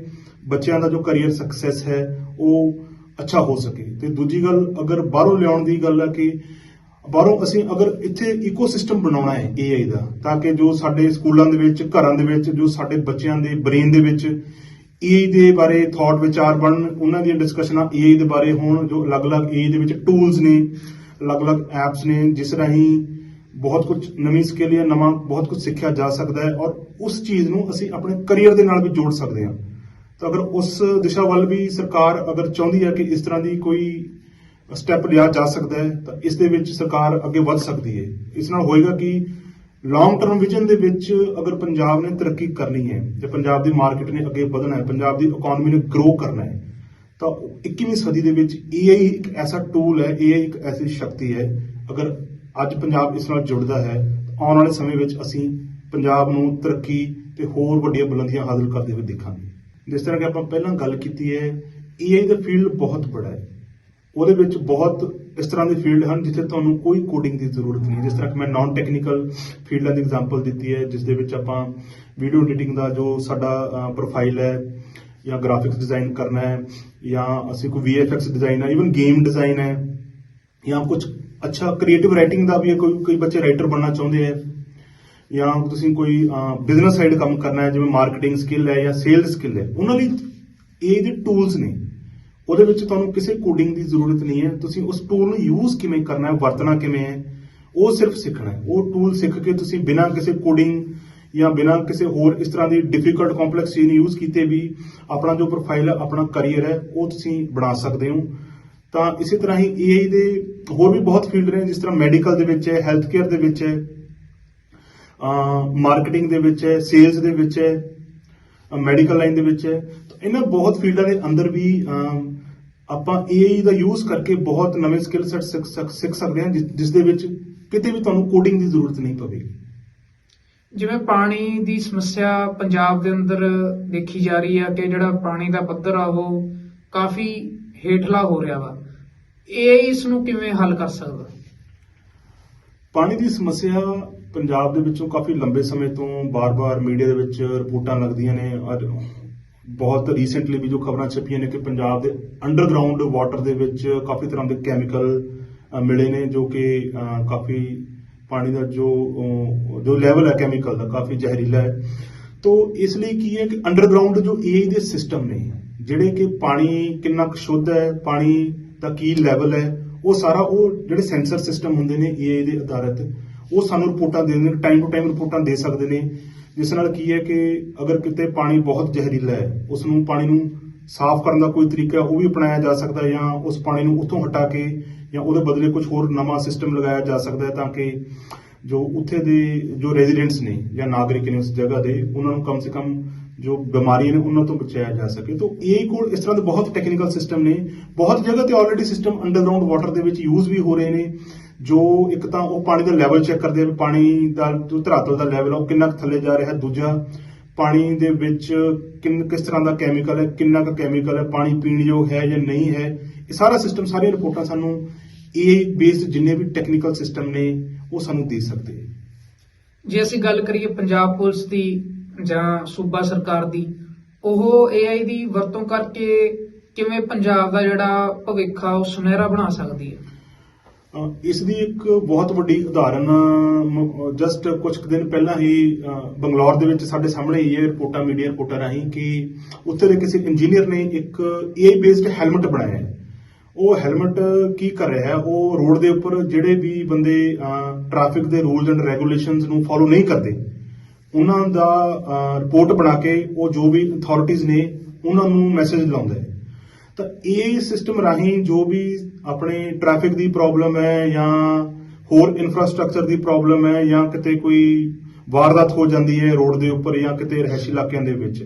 ਬੱਚਿਆਂ ਦਾ ਜੋ ਕੈਰੀਅਰ ਸਕਸੈਸ ਹੈ, ਉਹ ਅੱਛਾ ਹੋ ਸਕੇ। ਤੇ ਦੂਜੀ ਗੱਲ, ਅਗਰ ਬਾਹਰੋਂ ਲਿਆਉਣ ਦੀ ਗੱਲ ਹੈ ਕਿ ਬਾਹਰੋਂ ਅਸੀਂ ਅਗਰ ਇੱਥੇ ਇਕੋਸਿਸਟਮ ਬਣਾਉਣਾ ਹੈ AI ਦਾ, ਤਾਂ ਕਿ ਜੋ ਸਾਡੇ ਸਕੂਲਾਂ ਦੇ ਵਿੱਚ, ਘਰਾਂ ਦੇ ਵਿੱਚ, ਜੋ ਸਾਡੇ ਬੱਚਿਆਂ ਦੇ ਬ੍ਰੇਨ ਦੇ ਵਿੱਚ AI ਦੇ ਬਾਰੇ ਥਾਟ ਵਿਚਾਰ ਬਣਨ, ਉਹਨਾਂ ਦੀਆਂ ਡਿਸਕਸ਼ਨਾਂ AI ਦੇ ਬਾਰੇ ਹੋਣ, ਜੋ ਅਲੱਗ-ਅਲੱਗ AI ਦੇ ਵਿੱਚ ਟੂਲਸ ਨੇ, ਅਲੱਗ-ਅਲੱਗ ਐਪਸ ਨੇ, ਜਿਸ ਰਾਹੀਂ ਬਹੁਤ ਕੁਝ ਨਵੀਂ ਸਕਿੱਲ ਜਾਂ ਨਵਾਂ ਬਹੁਤ ਕੁਝ ਸਿੱਖਿਆ ਜਾ ਸਕਦਾ ਹੈ ਔਰ ਉਸ ਚੀਜ਼ ਨੂੰ ਅਸੀਂ ਆਪਣੇ ਕੈਰੀਅਰ ਦੇ ਨਾਲ ਵੀ ਜੋੜ ਸਕਦੇ ਹਾਂ। ਤਾਂ ਅਗਰ ਉਸ ਦਿਸ਼ਾ ਵੱਲ ਵੀ ਸਰਕਾਰ ਅਗਰ ਚਾਹੁੰਦੀ ਹੈ ਕਿ ਇਸ ਤਰ੍ਹਾਂ ਦੀ ਕੋਈ ਸਟੈਪ ਲਿਆ ਜਾ ਸਕਦਾ ਹੈ, ਤਾਂ ਇਸ ਦੇ ਵਿੱਚ ਸਰਕਾਰ ਅੱਗੇ ਵੱਧ ਸਕਦੀ ਹੈ। ਇਸ ਨਾਲ ਹੋਏਗਾ ਕਿ ਲੌਂਗ ਟਰਮ ਵਿਜ਼ਨ ਦੇ ਵਿੱਚ ਅਗਰ ਪੰਜਾਬ ਨੇ ਤਰੱਕੀ ਕਰਨੀ ਹੈ ਤੇ ਪੰਜਾਬ ਦੀ ਮਾਰਕੀਟ ਨੇ ਅੱਗੇ ਵਧਣਾ ਹੈ, ਪੰਜਾਬ ਦੀ ਇਕਨੋਮੀ ਨੇ ਗਰੋ ਕਰਨਾ ਹੈ, ਤਾਂ 21ਵੀਂ ਸਦੀ ਦੇ ਵਿੱਚ AI ਇੱਕ ਐਸਾ ਟੂਲ ਹੈ AI ਇੱਕ ਐਸੀ ਸ਼ਕਤੀ ਹੈ। ਅਗਰ ਅੱਜ ਪੰਜਾਬ ਇਸ ਨਾਲ ਜੁੜਦਾ ਹੈ ਆਉਣ ਵਾਲੇ ਸਮੇਂ ਵਿੱਚ ਅਸੀਂ ਪੰਜਾਬ ਨੂੰ ਤਰੱਕੀ ਤੇ ਹੋਰ ਵੱਡੀਆਂ ਬੁਲੰਦੀਆਂ ਹਾਸਲ ਕਰਦੇ ਹੋਏ ਦੇਖਾਂਗੇ। ਜਿਸ ਤਰ੍ਹਾਂ ਕਿ ਆਪਾਂ ਪਹਿਲਾਂ ਗੱਲ ਕੀਤੀ ਹੈ AI ਦਾ ਫੀਲਡ ਬਹੁਤ ਬੜਾ ਹੈ। ਉਹਦੇ ਵਿੱਚ ਬਹੁਤ ਇਸ ਤਰ੍ਹਾਂ ਦੇ ਫੀਲਡ ਹਨ ਜਿੱਥੇ ਤੁਹਾਨੂੰ ਕੋਈ ਕੋਡਿੰਗ ਦੀ ਜ਼ਰੂਰਤ ਨਹੀਂ ਜਿਸ ਤਰ੍ਹਾਂ ਕਿ ਮੈਂ ਨਾਨ ਟੈਕਨੀਕਲ ਫੀਲਡਾਂ ਦੀ ਐਗਜ਼ਾਮਪਲ ਦਿੱਤੀ ਹੈ, ਜਿਸ ਦੇ ਵਿੱਚ ਆਪਾਂ ਵੀਡੀਓ ਐਡੀਟਿੰਗ ਦਾ ਜੋ ਸਾਡਾ ਪ੍ਰੋਫਾਈਲ ਹੈ, ਜਾਂ ਗ੍ਰਾਫਿਕਸ ਡਿਜ਼ਾਈਨ ਕਰਨਾ ਹੈ, ਜਾਂ ਅਸੀਂ ਕੋਈ VFX ਡਿਜ਼ਾਈਨ ਹੈ ਇਵਨ ਗੇਮ ਡਿਜ਼ਾਈਨ ਹੈ, ਜਾਂ ਕੁਝ ਅੱਛਾ ਕ੍ਰੀਏਟਿਵ ਰਾਈਟਿੰਗ ਦਾ ਵੀ ਹੈ ਕੋਈ, ਕਈ ਬੱਚੇ ਰਾਈਟਰ ਬਣਨਾ ਚਾਹੁੰਦੇ ਹੈ। ਜਾਂ ਤੁਸੀਂ ਕੋਈ ਬਿਜ਼ਨਸ ਸਾਈਡ ਕੰਮ ਕਰਨਾ ਹੈ, ਜਿਵੇਂ ਮਾਰਕੀਟਿੰਗ ਸਕਿੱਲ ਹੈ ਜਾਂ ਸੇਲਸ ਸਕਿੱਲ ਹੈ, ਉਹਨਾਂ ਲਈ ਇਹ ਦੇ ਟੂਲਸ ਨੇ, ਉਹਦੇ ਵਿੱਚ ਤੁਹਾਨੂੰ ਕਿਸੇ ਕੋਡਿੰਗ ਦੀ ਜ਼ਰੂਰਤ ਨਹੀਂ ਹੈ। ਤੁਸੀਂ ਉਸ ਟੂਲ ਨੂੰ ਯੂਜ਼ ਕਿਵੇਂ ਕਰਨਾ ਹੈ, ਵਰਤਣਾ ਕਿਵੇਂ ਹੈ, ਉਹ ਸਿਰਫ ਸਿੱਖਣਾ ਹੈ। ਉਹ ਟੂਲ ਸਿੱਖ ਕੇ ਤੁਸੀਂ ਬਿਨਾਂ ਕਿਸੇ ਕੋਡਿੰਗ ਜਾਂ ਬਿਨਾਂ ਕਿਸੇ ਹੋਰ ਇਸ ਤਰ੍ਹਾਂ ਦੀ ਡਿਫਿਕਲਟ ਕੰਪਲੈਕਸ ਚੀਜ਼ ਯੂਜ਼ ਕੀਤੇ ਵੀ ਆਪਣਾ ਜੋ ਪ੍ਰੋਫਾਈਲ ਹੈ, ਆਪਣਾ ਕੈਰੀਅਰ ਹੈ, ਉਹ ਤੁਸੀਂ ਬਣਾ ਸਕਦੇ ਹੋ। ਤਾਂ ਇਸੇ ਤਰ੍ਹਾਂ ਹੀ AI ਦੇ ਹੋਰ ਵੀ ਬਹੁਤ ਫੀਲਡ ਨੇ, ਜਿਸ ਤਰ੍ਹਾਂ ਮੈਡੀਕਲ ਦੇ ਵਿੱਚ ਹੈ ਹੈਲਥ ਕੇਅਰ ਦੇ ਵਿੱਚ ਹੈ ਮਾਰਕੀਟਿੰਗ ਦੇ ਵਿੱਚ ਹੈ ਸੇਲਸ ਦੇ ਵਿੱਚ ਹੈ ਮੈਡੀਕਲ ਲਾਈਨ ਦੇ ਵਿੱਚ ਹੈ। ਤਾਂ ਇਹਨਾਂ ਬਹੁਤ ਫੀਲਡਾਂ ਦੇ ਅੰਦਰ ਵੀ ਆਪਾਂ AI ਦਾ ਯੂਜ਼ ਕਰਕੇ ਬਹੁਤ ਨਵੇਂ ਸਕਿੱਲ ਸੈਟ ਸਿੱਖ ਸਕ- ਸਿੱਖ ਸਕਦੇ ਹਾਂ ਜਿਸ- ਦੇ ਵਿੱਚ ਕਿਤੇ ਵੀ ਤੁਹਾਨੂੰ ਕੋਡਿੰਗ ਦੀ ਜ਼ਰੂਰਤ ਨਹੀਂ ਪਵੇਗੀ। ਜਿਵੇਂ ਪਾਣੀ ਦੀ ਸਮੱਸਿਆ ਪੰਜਾਬ ਦੇ ਅੰਦਰ ਦੇਖੀ ਜਾ ਰਹੀ ਹੈ ਕਿ ਜਿਹੜਾ ਪਾਣੀ ਦਾ ਪੱਧਰ ਆ ਉਹ ਕਾਫੀ ਹੇਠਲਾ ਹੋ ਰਿਹਾ ਵਾ। ਇਹ ਇਸ ਨੂੰ ਕਿਵੇਂ ਹੱਲ ਕਰ ਸਕਦਾ? ਪਾਣੀ ਦੀ ਸਮੱਸਿਆ ਪੰਜਾਬ ਦੇ ਵਿੱਚੋਂ ਕਾਫੀ ਲੰਬੇ ਸਮੇਂ ਤੋਂ ਬਾਰ-ਬਾਰ ਮੀਡੀਆ ਦੇ ਵਿੱਚ ਰਿਪੋਰਟਾਂ ਲੱਗਦੀਆਂ ਨੇ। ਅੱਜ ਬਹੁਤ ਰੀਸੈਂਟਲੀ ਵੀ ਜੋ ਖਬਰਾਂ ਛਪੀਆਂ ਨੇ ਕਿ ਪੰਜਾਬ ਦੇ ਅੰਡਰਗਰਾਉਂਡ ਵਾਟਰ ਦੇ ਵਿੱਚ ਕਾਫੀ ਤਰ੍ਹਾਂ ਦੇ ਕੈਮੀਕਲ ਮਿਲੇ ਨੇ ਜੋ ਕਿ ਕਾਫੀ ਪਾਣੀ ਦਾ ਜੋ ਜੋ ਲੈਵਲ ਹੈ ਕੈਮੀਕਲ ਦਾ, ਕਾਫੀ ਜ਼ਹਿਰੀਲਾ ਹੈ। ਤੋ ਇਸ ਲਈ ਕੀ ਹੈ ਕਿ ਅੰਡਰਗਰਾਉਂਡ ਜੋ AI ਦੇ ਸਿਸਟਮ ਨੇ, ਜਿਹੜੇ ਕਿ ਪਾਣੀ ਕਿੰਨਾ ਕੁ ਸ਼ੁੱਧ ਹੈ, ਪਾਣੀ ਦਾ ਕੀ ਲੈਵਲ ਹੈ, ਉਹ ਸਾਰਾ ਉਹ ਜਿਹੜੇ ਸੈਂਸਰ ਸਿਸਟਮ ਹੁੰਦੇ ਨੇ AI ਦੇ ਆਧਾਰਿਤ ਉਹ ਸਾਨੂੰ ਰਿਪੋਰਟਾਂ ਦੇ ਦਿੰਦੇ ਨੇ ਟਾਈਮ ਟੂ ਟਾਈਮ ਰਿਪੋਰਟਾਂ ਦੇ ਸਕਦੇ ਨੇ। ਜਿਸ ਨਾਲ ਕੀ ਹੈ ਕਿ ਅਗਰ ਕਿਤੇ ਪਾਣੀ ਬਹੁਤ ਜ਼ਹਿਰੀਲਾ ਹੈ, ਉਸ ਨੂੰ ਪਾਣੀ ਨੂੰ ਸਾਫ਼ ਕਰਨ ਦਾ ਕੋਈ ਤਰੀਕਾ ਉਹ ਵੀ ਅਪਣਾਇਆ ਜਾ ਸਕਦਾ ਜਾਂ ਉਸ ਪਾਣੀ ਨੂੰ ਉੱਥੋਂ ਹਟਾ ਕੇ ਜਾਂ ਉਹਦੇ ਬਦਲੇ ਕੁਝ ਹੋਰ ਨਵਾਂ ਸਿਸਟਮ ਲਗਾਇਆ ਜਾ ਸਕਦਾ ਹੈ ਤਾਂ ਕਿ ਜੋ ਉੱਥੇ ਦੇ ਜੋ ਰੈਜ਼ੀਡੈਂਟਸ ਨੇ ਜਾਂ ਨਾਗਰਿਕ ਨੇ ਉਸ ਜਗ੍ਹਾ ਦੇ, ਉਹਨਾਂ ਨੂੰ ਕਮ ਸੇ ਕਮ ਜੋ ਬਿਮਾਰੀਆਂ ਨੇ ਉਹਨਾਂ ਤੋਂ ਬਚਾਇਆ ਜਾ ਸਕੇ। ਤਾਂ ਇਹ ਕੋਲ ਇਸ ਤਰ੍ਹਾਂ ਦੇ ਬਹੁਤ ਟੈਕਨੀਕਲ ਸਿਸਟਮ ਨੇ। ਬਹੁਤ ਜਗ੍ਹਾ ਤੇ ਆਲਰੇਡੀ ਸਿਸਟਮ ਅੰਡਰਗਰਾਉਂਡ ਵਾਟਰ ਦੇ ਵਿੱਚ ਯੂਜ਼ ਵੀ ਹੋ ਰਹੇ ਨੇ। ਜੋ ਇੱਕ ਤਾਂ ਉਹ ਪਾਣੀ ਦਾ ਲੈਵਲ ਚੈੱਕ ਕਰਦੇ ਆ ਪਾਣੀ ਦਾ, ਜੋ ਧਰਾਤਲ ਦਾ ਲੈਵਲ ਉਹ ਕਿੰਨਾ ਕੁ ਥੱਲੇ ਜਾ ਰਿਹਾ। ਦੂਜਾ, ਪਾਣੀ ਦੇ ਵਿੱਚ ਕਿੰਨ, ਕਿਸ ਤਰ੍ਹਾਂ ਦਾ ਕੈਮੀਕਲ ਹੈ, ਕਿੰਨਾ ਕੁ ਕੈਮੀਕਲ ਹੈ, ਪਾਣੀ ਪੀਣ ਯੋਗ ਹੈ ਜਾਂ ਨਹੀਂ ਹੈ, ਇਹ ਸਾਰਾ ਸਿਸਟਮ ਸਾਰੀਆਂ ਰਿਪੋਰਟਾਂ ਸਾਨੂੰ AI ਬੇਸਡ ਜਿੰਨੇ ਵੀ ਟੈਕਨੀਕਲ ਸਿਸਟਮ ਨੇ, ਉਹ ਸਾਨੂੰ ਦੇ ਸਕਦੇ ਹੈ ਜੇ ਅਸੀਂ ਗੱਲ ਕਰੀਏ ਪੰਜਾਬ ਪੁਲਿਸ ਦੀ ਜਾਂ ਸੂਬਾ ਸਰਕਾਰ ਦੀ, ਉਹ AI ਦੀ ਵਰਤੋਂ ਕਰਕੇ ਕਿਵੇਂ ਪੰਜਾਬ ਦਾ ਜਿਹੜਾ ਭਵਿੱਖ ਆ, ਉਹ ਸੁਨਹਿਰਾ ਬਣਾ ਸਕਦੀ ਹੈ? ਇਸ ਦੀ ਇੱਕ ਬਹੁਤ ਵੱਡੀ ਉਦਾਹਰਨ ਜਸਟ ਕੁਝ ਕੁ ਦਿਨ ਪਹਿਲਾਂ ਹੀ ਬੰਗਲੌਰ ਦੇ ਵਿੱਚ ਸਾਡੇ ਸਾਹਮਣੇ ਹੀ ਇਹ ਰਿਪੋਰਟਾਂ, ਮੀਡੀਆ ਰਿਪੋਰਟਾਂ ਰਾਹੀਂ ਕਿ ਉੱਥੇ ਦੇ ਕਿਸੇ ਇੰਜੀਨੀਅਰ ਨੇ ਇੱਕ AI ਬੇਸਡ ਹੈਲਮਟ ਬਣਾਇਆ ਹੈ। ਉਹ ਹੈਲਮਟ ਕੀ ਕਰ ਰਿਹਾ ਹੈ? ਉਹ ਰੋਡ ਦੇ ਉੱਪਰ ਜਿਹੜੇ ਵੀ ਬੰਦੇ ਟ੍ਰੈਫਿਕ ਦੇ ਰੂਲਸ ਐਂਡ ਰੈਗੂਲੇਸ਼ਨਸ ਨੂੰ ਫੋਲੋ ਨਹੀਂ ਕਰਦੇ, ਉਹਨਾਂ ਦਾ ਰਿਪੋਰਟ ਬਣਾ ਕੇ ਉਹ ਜੋ ਵੀ ਅਥਾਰਟੀਆਂ ਨੇ ਉਹਨਾਂ ਨੂੰ ਮੈਸੇਜ ਲਾਉਂਦਾ ਹੈ। ਤਾਂ ਇਹ ਸਿਸਟਮ ਰਾਹੀਂ ਜੋ ਵੀ ਆਪਣੇ ਟ੍ਰੈਫਿਕ ਦੀ ਪ੍ਰੋਬਲਮ ਹੈ ਜਾਂ ਹੋਰ ਇਨਫਰਾਸਟ੍ਰਕਚਰ ਦੀ ਪ੍ਰੋਬਲਮ ਹੈ ਜਾਂ ਕਿਤੇ ਕੋਈ ਵਾਰਦਾਤ ਹੋ ਜਾਂਦੀ ਹੈ ਰੋਡ ਦੇ ਉੱਪਰ ਜਾਂ ਕਿਤੇ ਰਹਿਸ਼ੀ ਇਲਾਕਿਆਂ ਦੇ ਵਿੱਚ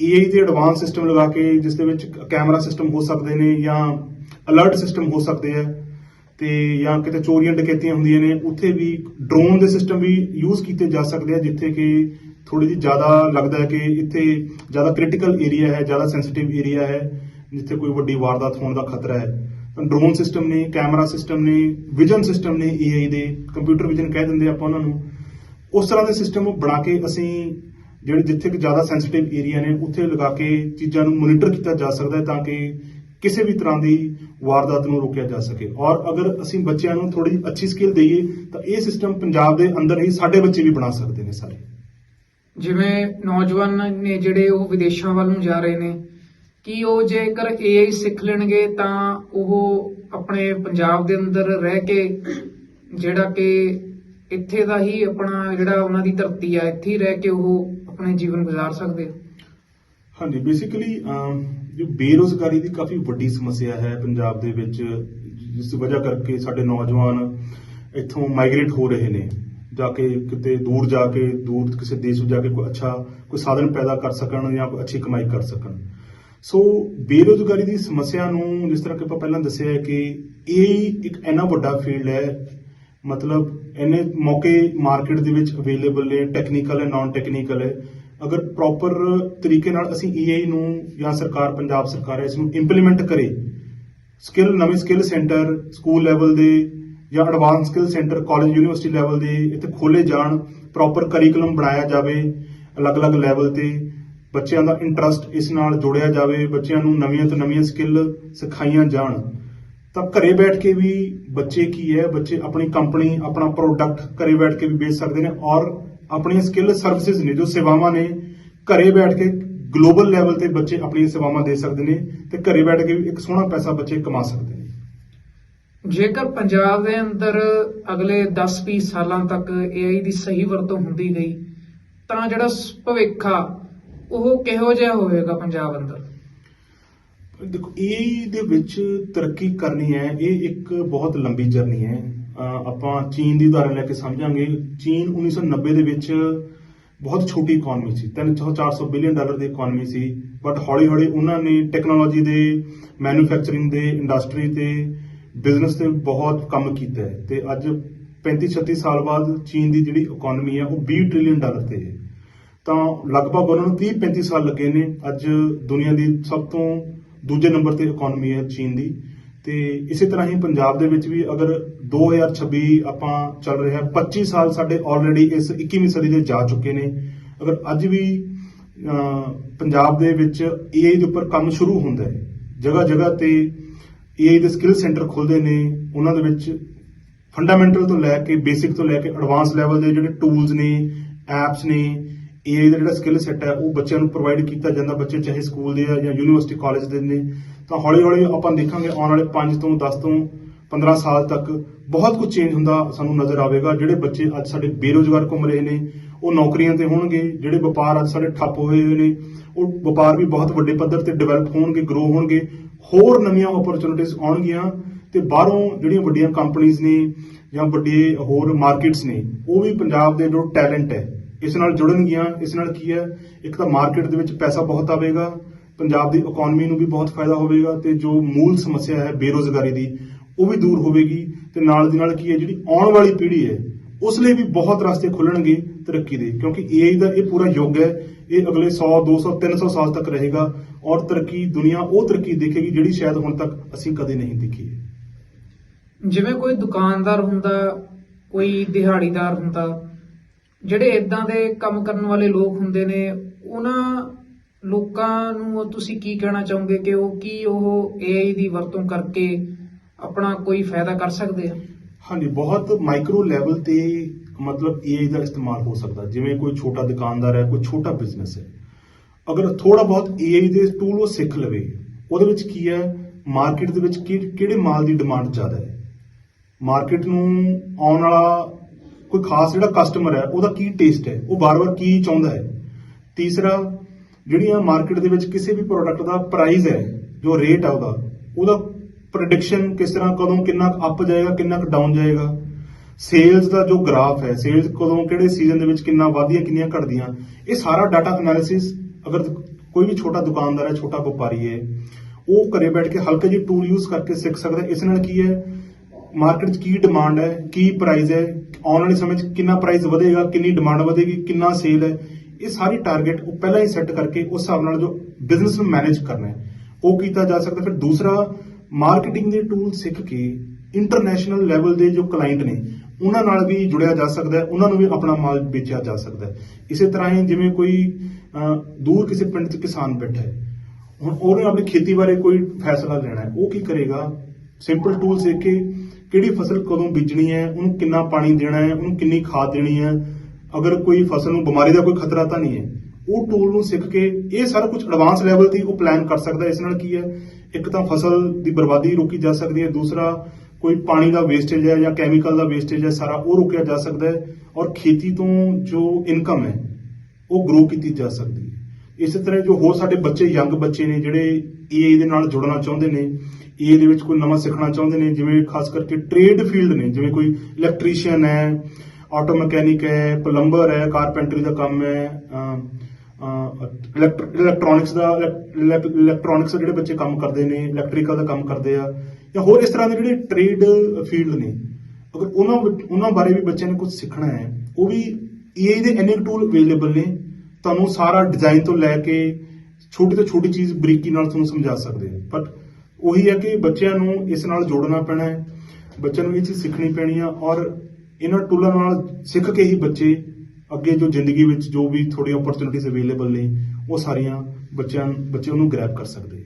AI ਦੇ ਐਡਵਾਂਸ ਸਿਸਟਮ ਲਗਾ ਕੇ ਜਿਸ ਦੇ ਵਿੱਚ ਕੈਮਰਾ ਸਿਸਟਮ ਹੋ ਸਕਦੇ ਨੇ ਜਾਂ ਅਲਰਟ ਸਿਸਟਮ ਹੋ ਸਕਦੇ ਆ ਤੇ ਜਾਂ ਕਿਤੇ ਚੋਰੀਆਂ ਡਕੈਤੀਆਂ ਹੁੰਦੀਆਂ ਨੇ, ਉੱਥੇ ਵੀ ਡਰੋਨ ਦੇ ਸਿਸਟਮ ਵੀ ਯੂਜ਼ ਕੀਤੇ ਜਾ ਸਕਦੇ ਆ, ਜਿੱਥੇ ਕਿ ਥੋੜੀ ਜਿਹੀ ਜ਼ਿਆਦਾ ਲੱਗਦਾ ਹੈ ਕਿ ਇੱਥੇ ਜ਼ਿਆਦਾ ਕ੍ਰਿਟੀਕਲ ਏਰੀਆ ਹੈ, ਜ਼ਿਆਦਾ ਸੈਂਸਿਟਿਵ ਏਰੀਆ ਹੈ। ਜਿੱਥੇ ਕੋਈ ਵੱਡੀ ਵਾਰਦਾਤ ਹੋਣ ਦਾ ਖਤਰਾ ਹੈ, ਤਾਂ ਡਰੋਨ ਸਿਸਟਮ ਨੇ ਕੈਮਰਾ ਸਿਸਟਮ ਨੇ ਵਿਜ਼ਨ ਸਿਸਟਮ ਨੇ AI ਦੇ ਕੰਪਿਊਟਰ ਵਿਜ਼ਨ ਕਹਿ ਦਿੰਦੇ ਆਪਾਂ ਉਹਨਾਂ ਨੂੰ। ਉਸ ਤਰ੍ਹਾਂ ਦੇ ਸਿਸਟਮ ਬਣਾ ਕੇ ਅਸੀਂ ਜਿਹੜੇ ਜਿੱਥੇ ਕਿ ਜ਼ਿਆਦਾ ਸੈਂਸਿਟਿਵ ਏਰੀਆ ਨੇ, ਉੱਥੇ ਲਗਾ ਕੇ ਚੀਜ਼ਾਂ ਨੂੰ ਮੋਨੀਟਰ ਕੀਤਾ ਜਾ ਸਕਦਾ ਹੈ ਤਾਂ ਕਿ ਕਿਸੇ ਵੀ ਤਰ੍ਹਾਂ ਦੀ ਵਾਰਦਾਤ ਨੂੰ ਰੋਕਿਆ ਜਾ ਸਕੇ। ਔਰ ਅਗਰ ਅਸੀਂ ਬੱਚਿਆਂ ਨੂੰ ਥੋੜੀ ਅੱਛੀ ਸਕਿੱਲ ਦਈਏ, ਤਾਂ ਇਹ ਸਿਸਟਮ ਪੰਜਾਬ ਦੇ ਅੰਦਰ ਹੀ ਸਾਡੇ ਬੱਚੇ ਵੀ ਬਣਾ ਸਕਦੇ ਨੇ ਸਾਰੇ। ਜਿਵੇਂ ਨੌਜਵਾਨ ਨੇ ਜਿਹੜੇ ਉਹ ਵਿਦੇਸ਼ਾਂ ਵੱਲ ਨੂੰ ਜਾ ਰਹੇ ਨੇ ਕੀ ਉਹ ਜੇਕਰ AI ਸਿੱਖ ਲੈਣਗੇ ਤਾਂ ਉਹ ਆਪਣੇ ਪੰਜਾਬ ਦੇ ਅੰਦਰ ਰਹਿ ਕੇ ਜਿਹੜਾ ਕਿ ਇੱਥੇ ਦਾ ਹੀ ਆਪਣਾ ਜਿਹੜਾ ਉਹਨਾਂ ਦੀ ਧਰਤੀ ਆ, ਇੱਥੇ ਹੀ ਰਹਿ ਕੇ ਉਹ ਆਪਣੇ ਜੀਵਨ ਗੁਜ਼ਾਰ ਸਕਦੇ ਹਾਂਜੀ ਬੇਸਿਕਲੀ ਜੋ ਬੇਰੋਜ਼ਗਾਰੀ ਦੀ ਕਾਫੀ ਵੱਡੀ ਸਮੱਸਿਆ ਹੈ ਪੰਜਾਬ ਦੇ ਵਿੱਚ, ਜਿਸ ਦੀ ਵਜ੍ਹਾ ਕਰਕੇ ਸਾਡੇ ਨੌਜਵਾਨ ਇੱਥੋਂ ਮਾਈਗ੍ਰੇਟ ਹੋ ਰਹੇ ਨੇ, ਜਾ ਕੇ ਕਿਤੇ ਦੂਰ ਜਾ ਕੇ, ਦੂਰ ਕਿਸੇ ਦੇਸ਼ ਵਿੱਚ ਜਾ ਕੇ ਕੋਈ ਅੱਛਾ, ਕੋਈ ਸਾਧਨ ਪੈਦਾ ਕਰ ਸਕਣ ਜਾਂ ਕੋਈ ਅੱਛੀ ਕਮਾਈ ਕਰ ਸਕਣ। ਸੋ ਬੇਰੋਜ਼ਗਾਰੀ ਦੀ ਸਮੱਸਿਆ ਨੂੰ ਜਿਸ ਤਰ੍ਹਾਂ ਕਿ ਆਪਾਂ ਪਹਿਲਾਂ ਦੱਸਿਆ ਹੈ ਕਿ ਇਹ ਇੱਕ ਐਨਾ ਵੱਡਾ ਫੀਲਡ ਹੈ, ਮਤਲਬ ਇਹਨੇ ਮੌਕੇ ਮਾਰਕੀਟ ਦੇ ਵਿੱਚ ਅਵੇਲੇਬਲ ਨੇ ਟੈਕਨੀਕਲ ਹੈ ਨਾਨ ਟੈਕਨੀਕਲ ਹੈ। ਅਗਰ ਪ੍ਰੋਪਰ ਤਰੀਕੇ ਨਾਲ ਅਸੀਂ ਏਆਈ ਨੂੰ ਜਾਂ ਸਰਕਾਰ, ਪੰਜਾਬ ਸਰਕਾਰ ਇਸ ਨੂੰ ਇੰਪਲੀਮੈਂਟ ਕਰੇ ਸਕਿੱਲ ਨਵੇਂ ਸਕਿੱਲ ਸੈਂਟਰ ਸਕੂਲ ਲੈਵਲ ਦੇ ਜਾਂ advance skill centre college university level ਦੇ ਇੱਥੇ ਖੋਲੇ ਜਾਣ ਪ੍ਰੋਪਰ ਕਰਿਕੂਲਮ ਬਣਾਇਆ ਜਾਵੇ ਅਲੱਗ-ਅਲੱਗ ਲੈਵਲ ਤੇ ਬੱਚਿਆਂ ਦਾ ਇੰਟਰਸਟ ਇਸ ਨਾਲ ਜੋੜਿਆ ਜਾਵੇ, ਬੱਚਿਆਂ ਨੂੰ ਨਵੀਆਂ ਤੋਂ ਨਵੀਆਂ ਸਕਿੱਲ ਸਿਖਾਈਆਂ ਜਾਣ, ਤਾਂ ਘਰੇ ਬੈਠ ਕੇ ਵੀ ਬੱਚੇ ਕੀ ਹੈ, ਬੱਚੇ ਆਪਣੀ ਕੰਪਨੀ ਆਪਣਾ ਪ੍ਰੋਡਕਟ ਘਰੇ ਬੈਠ ਕੇ ਵੀ ਵੇਚ ਸਕਦੇ ਨੇ ਔਰ ਆਪਣੀਆਂ ਸਕਿੱਲ ਸਰਵਿਸਿਜ਼ ਨੇ ਜੋ ਸੇਵਾਵਾਂ ਨੇ, ਘਰੇ ਬੈਠ ਕੇ ਗਲੋਬਲ ਲੈਵਲ ਤੇ ਬੱਚੇ ਆਪਣੀਆਂ ਸੇਵਾਵਾਂ ਦੇ ਸਕਦੇ ਨੇ ਤੇ ਘਰੇ ਬੈਠ ਕੇ ਵੀ ਇੱਕ ਸੋਹਣਾ ਪੈਸਾ ਬੱਚੇ ਕਮਾ ਸਕਦੇ ਨੇ। ਜੇਕਰ ਪੰਜਾਬ ਦੇ ਅੰਦਰ ਅਗਲੇ 10-20 ਸਾਲਾਂ ਤੱਕ AI ਦੀ ਸਹੀ ਵਰਤੋਂ ਹੁੰਦੀ ਗਈ ਤਾਂ ਜਿਹੜਾ ਸ- ਭਵਿੱਖ ਉਹ ਕਿਹੋ ਜਿਹਾ ਹੋਵੇਗਾ ਪੰਜਾਬ ਅੰਦਰ? ਦੇਖੋ, ਇਹ ਦੇ ਵਿੱਚ ਤਰੱਕੀ ਕਰਨੀ ਹੈ, ਇਹ ਇੱਕ ਬਹੁਤ ਲੰਬੀ ਜਰਨੀ ਹੈ। ਆਪਾਂ ਚੀਨ ਦੀ ਉਦਾਹਰਨ ਲੈ ਕੇ ਸਮਝਾਂਗੇ। ਚੀਨ 1990 ਦੇ ਵਿੱਚ ਬਹੁਤ ਛੋਟੀ ਇਕਨੋਮੀ ਸੀ 3-400 ਬਿਲੀਅਨ ਡਾਲਰ ਦੀ ਇਕਨੋਮੀ ਸੀ। ਬਟ ਹੌਲੀ-ਹੌਲੀ ਉਹਨਾਂ ਨੇ ਟੈਕਨੋਲੋਜੀ ਦੇ ਮੈਨੂਫੈਕਚਰਿੰਗ ਦੇ ਇੰਡਸਟਰੀ ਤੇ ਬਿਜ਼ਨਸ ਤੇ ਬਹੁਤ ਕੰਮ ਕੀਤਾ ਹੈ। ਤੇ ਅੱਜ 35-36 ਸਾਲ ਬਾਅਦ ਚੀਨ ਦੀ ਜਿਹੜੀ ਇਕਨੋਮੀ ਹੈ, ਉਹ 20 ਟ੍ਰਿਲੀਅਨ ਡਾਲਰ ਤੇ ਹੈ। ਤਾਂ ਲਗਭਗ ਉਹਨਾਂ ਨੂੰ 30-35 ਸਾਲ ਲੱਗੇ ਨੇ। ਅੱਜ ਦੁਨੀਆ ਦੀ ਸਭ ਤੋਂ ਦੂਜੇ ਨੰਬਰ ਤੇ ਇਕਨੋਮੀ ਹੈ ਚੀਨ ਦੀ। ਤੇ ਇਸੇ ਤਰ੍ਹਾਂ ਹੀ ਪੰਜਾਬ ਦੇ ਵਿੱਚ ਵੀ ਅਗਰ 2026 ਆਪਾਂ ਚੱਲ ਰਿਹਾ 25 ਸਾਲ ਸਾਡੇ ਆਲਰੇਡੀ ਇਸ 21ਵੀਂ ਸਦੀ ਦੇ ਜਾ ਚੁੱਕੇ ਨੇ। ਅਗਰ ਅੱਜ ਵੀ ਪੰਜਾਬ ਦੇ ਵਿੱਚ AI ਦੇ ਉੱਪਰ ਕੰਮ ਸ਼ੁਰੂ ਹੁੰਦਾ ਹੈ ਜਗ੍ਹਾ ਜਗ੍ਹਾ ਤੇ AI ਦੇ ਸਕਿੱਲ ਸੈਂਟਰ ਖੁੱਲਦੇ ਨੇ, ਉਹਨਾਂ ਦੇ ਵਿੱਚ ਫੰਡਾਮੈਂਟਲ ਤੋਂ ਲੈ ਕੇ ਬੇਸਿਕ ਤੋਂ ਲੈ ਕੇ ਐਡਵਾਂਸ ਲੈਵਲ ਦੇ ਜਿਹੜੇ ਟੂਲਸ ਨੇ ਐਪਸ ਨੇ AI ਦਾ ਜਿਹੜਾ ਸਕਿੱਲ ਸੈੱਟ ਹੈ, ਉਹ ਬੱਚਿਆਂ ਨੂੰ ਪ੍ਰੋਵਾਈਡ ਕੀਤਾ ਜਾਂਦਾ, ਬੱਚੇ ਚਾਹੇ ਸਕੂਲ ਦੇ ਆ ਜਾਂ ਯੂਨੀਵਰਸਿਟੀ ਕਾਲਜ ਦੇ ਨੇ। ਤਾਂ ਹੌਲੀ ਹੌਲੀ ਆਪਾਂ ਦੇਖਾਂਗੇ ਆਉਣ ਵਾਲੇ 5 ਤੋਂ 10 ਤੋਂ 15 ਸਾਲ ਤੱਕ ਬਹੁਤ ਕੁਝ ਚੇਂਜ ਹੁੰਦਾ ਸਾਨੂੰ ਨਜ਼ਰ ਆਵੇਗਾ। ਜਿਹੜੇ ਬੱਚੇ ਅੱਜ ਸਾਡੇ ਬੇਰੋਜ਼ਗਾਰ ਘੁੰਮ ਰਹੇ ਨੇ, ਉਹ ਨੌਕਰੀਆਂ ਤੇ ਹੋਣਗੇ। ਜਿਹੜੇ ਵਪਾਰ ਅੱਜ ਸਾਡੇ ਠੱਪ ਹੋਏ ਹੋਏ ਨੇ, ਉਹ ਵਪਾਰ ਵੀ ਬਹੁਤ ਵੱਡੇ ਪੱਧਰ ਤੇ ਡਿਵੈਲਪ ਹੋਣਗੇ ਗਰੋ ਹੋਣਗੇ। ਹੋਰ ਨਵੀਆਂ ਓਪਰਚੁਨਿਟੀਆਂ ਆਉਣਗੀਆਂ ਤੇ ਬਾਹਰੋਂ ਜਿਹੜੀਆਂ ਵੱਡੀਆਂ ਕੰਪਨੀਆਂ ਨੇ ਜਾਂ ਵੱਡੇ ਹੋਰ ਮਾਰਕੀਟਸ ਨੇ, ਉਹ ਵੀ ਪੰਜਾਬ ਦੇ ਜੋ ਟੈਲੈਂਟ ਹੈ ਇਸ ਨਾਲ ਜੁੜਨਗੀਆਂ ਇਸ ਨਾਲ ਕੀ ਹੈ? ਇੱਕ ਤਾਂ ਮਾਰਕੀਟ ਦੇ ਵਿੱਚ ਪੈਸਾ ਬਹੁਤ ਆਵੇਗਾ, ਪੰਜਾਬ ਦੀ ਇਕਨੋਮੀ ਨੂੰ ਵੀ ਬਹੁਤ ਫਾਇਦਾ ਹੋਵੇਗਾ ਤੇ ਜੋ ਮੂਲ ਸਮੱਸਿਆ ਹੈ ਬੇਰੋਜ਼ਗਾਰੀ ਦੀ, ਉਹ ਵੀ ਦੂਰ ਹੋਵੇਗੀ ਤੇ ਨਾਲ ਦੀ ਨਾਲ ਕੀ ਹੈ, ਜਿਹੜੀ ਆਉਣ ਵਾਲੀ ਪੀੜ੍ਹੀ ਹੈ, ਉਸ ਲਈ ਵੀ ਬਹੁਤ ਰਸਤੇ ਖੁੱਲਣਗੇ ਤਰੱਕੀ ਦੇ, ਕਿਉਂਕਿ AI ਦਾ ਇਹ ਪੂਰਾ ਯੁੱਗ ਹੈ, ਇਹ ਅਗਲੇ 100 200 300 ਸਾਲ ਤੱਕ ਰਹੇਗਾ ਔਰ ਤਰੱਕੀ, ਦੁਨੀਆ ਉਹ ਤਰੱਕੀ ਦੇਖੇਗੀ ਜਿਹੜੀ ਸ਼ਾਇਦ ਹੁਣ ਤੱਕ ਅਸੀਂ ਕਦੇ ਨਹੀਂ ਦੇਖੀ ਜਿਵੇਂ ਕੋਈ ਦੁਕਾਨਦਾਰ ਹੁੰਦਾ, ਕੋਈ ਦਿਹਾੜੀਦਾਰ ਹੁੰਦਾ ਜਿਹੜੇ ਇਦਾਂ ਦੇ ਕੰਮ ਕਰਨ ਵਾਲੇ ਲੋਕ ਹੁੰਦੇ ਨੇ, ਉਹਨਾਂ ਲੋਕਾਂ ਨੂੰ ਤੁਸੀਂ ਕੀ ਕਹਿਣਾ ਚਾਹੋਗੇ ਕਿ ਉਹ ਕੀ ਉਹ AI ਦੀ ਵਰਤੋਂ ਕਰਕੇ ਆਪਣਾ ਕੋਈ ਫਾਇਦਾ ਕਰ ਸਕਦੇ ਆ? ਹਾਂਜੀ, ਬਹੁਤ ਮਾਈਕਰੋ ਲੈਵਲ ਤੇ ਮਤਲਬ AI ਦਾ ਇਸਤੇਮਾਲ ਹੋ ਸਕਦਾ। ਜਿਵੇਂ ਕੋਈ ਛੋਟਾ ਦੁਕਾਨਦਾਰ ਹੈ, ਕੋਈ ਛੋਟਾ ਬਿਜ਼ਨਸ ਹੈ। ਅਗਰ ਥੋੜਾ ਬਹੁਤ AI ਦੇ ਟੂਲ ਉਹ ਸਿੱਖ ਲਵੇ, ਉਹਦੇ ਵਿੱਚ ਕੀ ਹੈ? ਮਾਰਕੀਟ ਦੇ ਵਿੱਚ ਕਿਹੜੇ ਮਾਲ ਦੀ ਡਿਮਾਂਡ ਜ਼ਿਆਦਾ ਹੈ? ਮਾਰਕੀਟ ਨੂੰ ਆਉਣ ਵਾਲਾ ਕੋਈ ਖਾਸ ਜਿਹੜਾ ਕਸਟਮਰ ਹੈ, ਉਹਦਾ ਕੀ ਟੇਸਟ ਹੈ, ਉਹ ਬਾਰ-ਬਾਰ ਕੀ ਚਾਹੁੰਦਾ ਹੈ? ਤੀਸਰਾ, ਜਿਹੜੀਆਂ ਮਾਰਕੀਟ ਦੇ ਵਿੱਚ ਕਿਸੇ ਵੀ ਪ੍ਰੋਡਕਟ ਦਾ ਪ੍ਰਾਈਸ ਹੈ, ਜੋ ਰੇਟ ਆ ਉਹਦਾ ਉਹਦਾ ਪ੍ਰੈਡਿਕਸ਼ਨ ਕਿਸ ਤਰ੍ਹਾਂ ਕਦੋਂ ਕਿੰਨਾ ਅਪ ਜਾਏਗਾ, ਕਿੰਨਾ ਕੁ ਡਾਊਨ ਜਾਏਗਾ? ਸੇਲਸ ਦਾ ਜੋ ਗ੍ਰਾਫ ਹੈ ਸੇਲਸ ਕਦੋਂ, ਕਿਹੜੇ ਸੀਜ਼ਨ ਦੇ ਵਿੱਚ ਕਿੰਨਾ ਵਧਦੀਆਂ, ਕਿੰਨੀਆਂ ਘਟਦੀਆਂ, ਇਹ ਸਾਰਾ ਡਾਟਾ ਐਨਾਲਿਸਿਸ ਅਗਰ ਕੋਈ ਵੀ ਛੋਟਾ ਦੁਕਾਨਦਾਰ ਹੈ, ਛੋਟਾ ਵਪਾਰੀ ਹੈ, ਉਹ ਘਰੇ ਬੈਠ ਕੇ ਹਲਕੇ ਜਿਹੇ ਟੂਲ ਯੂਜ਼ ਕਰਕੇ ਸਿੱਖ ਸਕਦਾ ਇਸ ਨਾਲ ਕੀ ਹੈ? ਮਾਰਕੀਟ 'ਚ ਕੀ ਡਿਮਾਂਡ ਹੈ, ਕੀ ਪ੍ਰਾਈਸ ਹੈ, ਆਉਣ ਵਾਲੇ ਸਮੇਂ 'ਚ ਕਿੰਨਾ ਪ੍ਰਾਈਸ ਵਧੇਗਾ, ਕਿੰਨੀ ਡਿਮਾਂਡ ਵਧੇਗੀ, ਕਿੰਨਾ ਸੇਲ ਹੈ, ਇਹ ਸਾਰੀ ਟਾਰਗੇਟ ਉਹ ਪਹਿਲਾਂ ਹੀ ਸੈੱਟ ਕਰਕੇ ਉਸ ਹਿਸਾਬ ਨਾਲ ਜੋ ਬਿਜ਼ਨਸ ਨੂੰ ਮੈਨੇਜ ਕਰਨਾ ਹੈ। ਉਹ ਕੀਤਾ ਜਾ ਸਕਦਾ, ਫਿਰ ਦੂਸਰਾ ਮਾਰਕੀਟਿੰਗ ਦੇ ਟੂਲ ਸਿੱਖ ਕੇ ਇੰਟਰਨੈਸ਼ਨਲ ਲੈਵਲ ਦੇ ਜੋ ਕਲਾਇੰਟ ਨੇ, ਉਹਨਾਂ ਨਾਲ ਵੀ ਜੁੜਿਆ ਜਾ ਸਕਦਾ ਹੈ, ਉਹਨਾਂ ਨੂੰ ਵੀ ਆਪਣਾ ਮਾਲ ਵੇਚਿਆ ਜਾ ਸਕਦਾ ਹੈ। ਇਸੇ ਤਰ੍ਹਾਂ ਹੀ ਜਿਵੇਂ ਕੋਈ ਦੂਰ ਕਿਸੇ ਪਿੰਡ 'ਚ ਕਿਸਾਨ ਬੈਠਾ ਹੈ, ਹੁਣ ਉਹਨੇ ਆਪਣੀ ਖੇਤੀ ਬਾਰੇ ਕੋਈ ਫੈਸਲਾ ਲੈਣਾ ਹੈ, ਉਹ ਕੀ ਕਰੇਗਾ? ਸਿੰਪਲ ਟੂਲ ਸਿੱਖ ਕੇ ਕਿਹੜੀ ਫਸਲ ਕਦੋਂ ਬੀਜਣੀ ਹੈ, ਉਹਨੂੰ ਕਿੰਨਾ ਪਾਣੀ ਦੇਣਾ ਹੈ, ਉਹਨੂੰ ਕਿੰਨੀ ਖਾਦ ਦੇਣੀ ਹੈ, ਅਗਰ ਕੋਈ ਫਸਲ ਨੂੰ ਬਿਮਾਰੀ ਦਾ ਕੋਈ ਖਤਰਾ ਤਾਂ ਨਹੀਂ ਹੈ। ਉਹ ਟੂਲ ਨੂੰ ਸਿੱਖ ਕੇ ਇਹ ਸਾਰਾ ਕੁਝ ਐਡਵਾਂਸ ਲੈਵਲ ਤੇ ਉਹ ਪਲਾਨ ਕਰ ਸਕਦਾ ਇਸ ਨਾਲ ਕੀ ਹੈ, ਇੱਕ ਤਾਂ ਫਸਲ ਦੀ ਬਰਬਾਦੀ ਰੋਕੀ ਜਾ ਸਕਦੀ ਹੈ, ਦੂਸਰਾ ਕੋਈ ਪਾਣੀ ਦਾ ਵੇਸਟੇਜ ਹੈ ਜਾਂ ਕੈਮੀਕਲ ਦਾ ਵੇਸਟੇਜ ਹੈ, ਸਾਰਾ ਉਹ ਰੋਕਿਆ ਜਾ ਸਕਦਾ ਹੈ ਔਰ ਖੇਤੀ ਤੋਂ ਜੋ ਇਨਕਮ ਹੈ, ਉਹ ਗਰੋ ਕੀਤੀ ਜਾ ਸਕਦੀ ਹੈ। ਇਸੇ ਤਰ੍ਹਾਂ ਜੋ ਹੋਰ ਸਾਡੇ ਬੱਚੇ ਯੰਗ ਬੱਚੇ ਨੇ ਜਿਹੜੇ AI ਦੇ ਨਾਲ ਜੁੜਨਾ ਚਾਹੁੰਦੇ ਨੇ ਏ ਦੇ ਵਿੱਚ ਕੋਈ ਨਵਾਂ ਸਿੱਖਣਾ ਚਾਹੁੰਦੇ ਨੇ, ਜਿਵੇਂ ਖਾਸ ਕਰਕੇ ਟ੍ਰੇਡ ਫੀਲਡ ਨੇ, ਜਿਵੇਂ ਕੋਈ ਇਲੈਕਟ੍ਰੀਸ਼ੀਅਨ ਹੈ ਆਟੋ ਮਕੈਨਿਕ ਹੈ ਪਲੰਬਰ ਹੈ ਕਾਰਪੈਂਟਰੀ ਦਾ ਕੰਮ ਹੈ ਇਲੈਕਟ੍ਰੋਨਿਕਸ ਦਾ ਇਲੈਕਟ੍ਰੋਨਿਕਸ ਦੇ ਜਿਹੜੇ ਬੱਚੇ ਕੰਮ ਕਰਦੇ ਨੇ ਇਲੈਕਟ੍ਰੀਕਲ ਦਾ ਕੰਮ ਕਰਦੇ ਆ, ਜਾਂ ਹੋਰ ਇਸ ਤਰ੍ਹਾਂ ਦੇ ਜਿਹੜੇ ਟ੍ਰੇਡ ਫੀਲਡ ਨੇ, ਅਗਰ ਉਹਨਾਂ ਉਹਨਾਂ ਬਾਰੇ ਵੀ ਬੱਚਿਆਂ ਨੇ ਕੁਝ ਸਿੱਖਣਾ ਹੈ, ਉਹ ਵੀ ਏਆਈ ਦੇ ਇੰਨੇ ਟੂਲ ਅਵੇਲੇਬਲ ਨੇ, ਤੁਹਾਨੂੰ ਸਾਰਾ ਡਿਜ਼ਾਈਨ ਤੋਂ ਲੈ ਕੇ ਛੋਟੀ ਤੋਂ ਛੋਟੀ ਚੀਜ਼ ਬਰੀਕੀ ਨਾਲ ਤੁਹਾਨੂੰ ਸਮਝਾ ਸਕਦੇ ਆ ਬਟ ਉਹੀ ਹੈ ਕਿ ਬੱਚਿਆਂ ਨੂੰ ਇਸ ਨਾਲ ਜੋੜਨਾ ਪੈਣਾ ਹੈ। ਬੱਚਿਆਂ ਨੂੰ ਇਹ ਚੀਜ਼ ਸਿੱਖਣੀ ਪੈਣੀ ਆ ਔਰ ਇਹਨਾਂ ਟੂਲਾਂ ਨਾਲ ਸਿੱਖ ਕੇ ਹੀ ਬੱਚੇ ਅੱਗੇ ਜੋ ਜ਼ਿੰਦਗੀ ਵਿੱਚ ਜੋ ਵੀ ਥੋੜੀ ਓਪਰਚੁਨਿਟੀਜ਼ ਅਵੇਲੇਬਲ ਨੇ, ਉਹ ਸਾਰੀਆਂ ਬੱਚਿਆਂ ਬੱਚੇ ਉਹਨੂੰ ਗ੍ਰੈਬ ਕਰ ਸਕਦੇ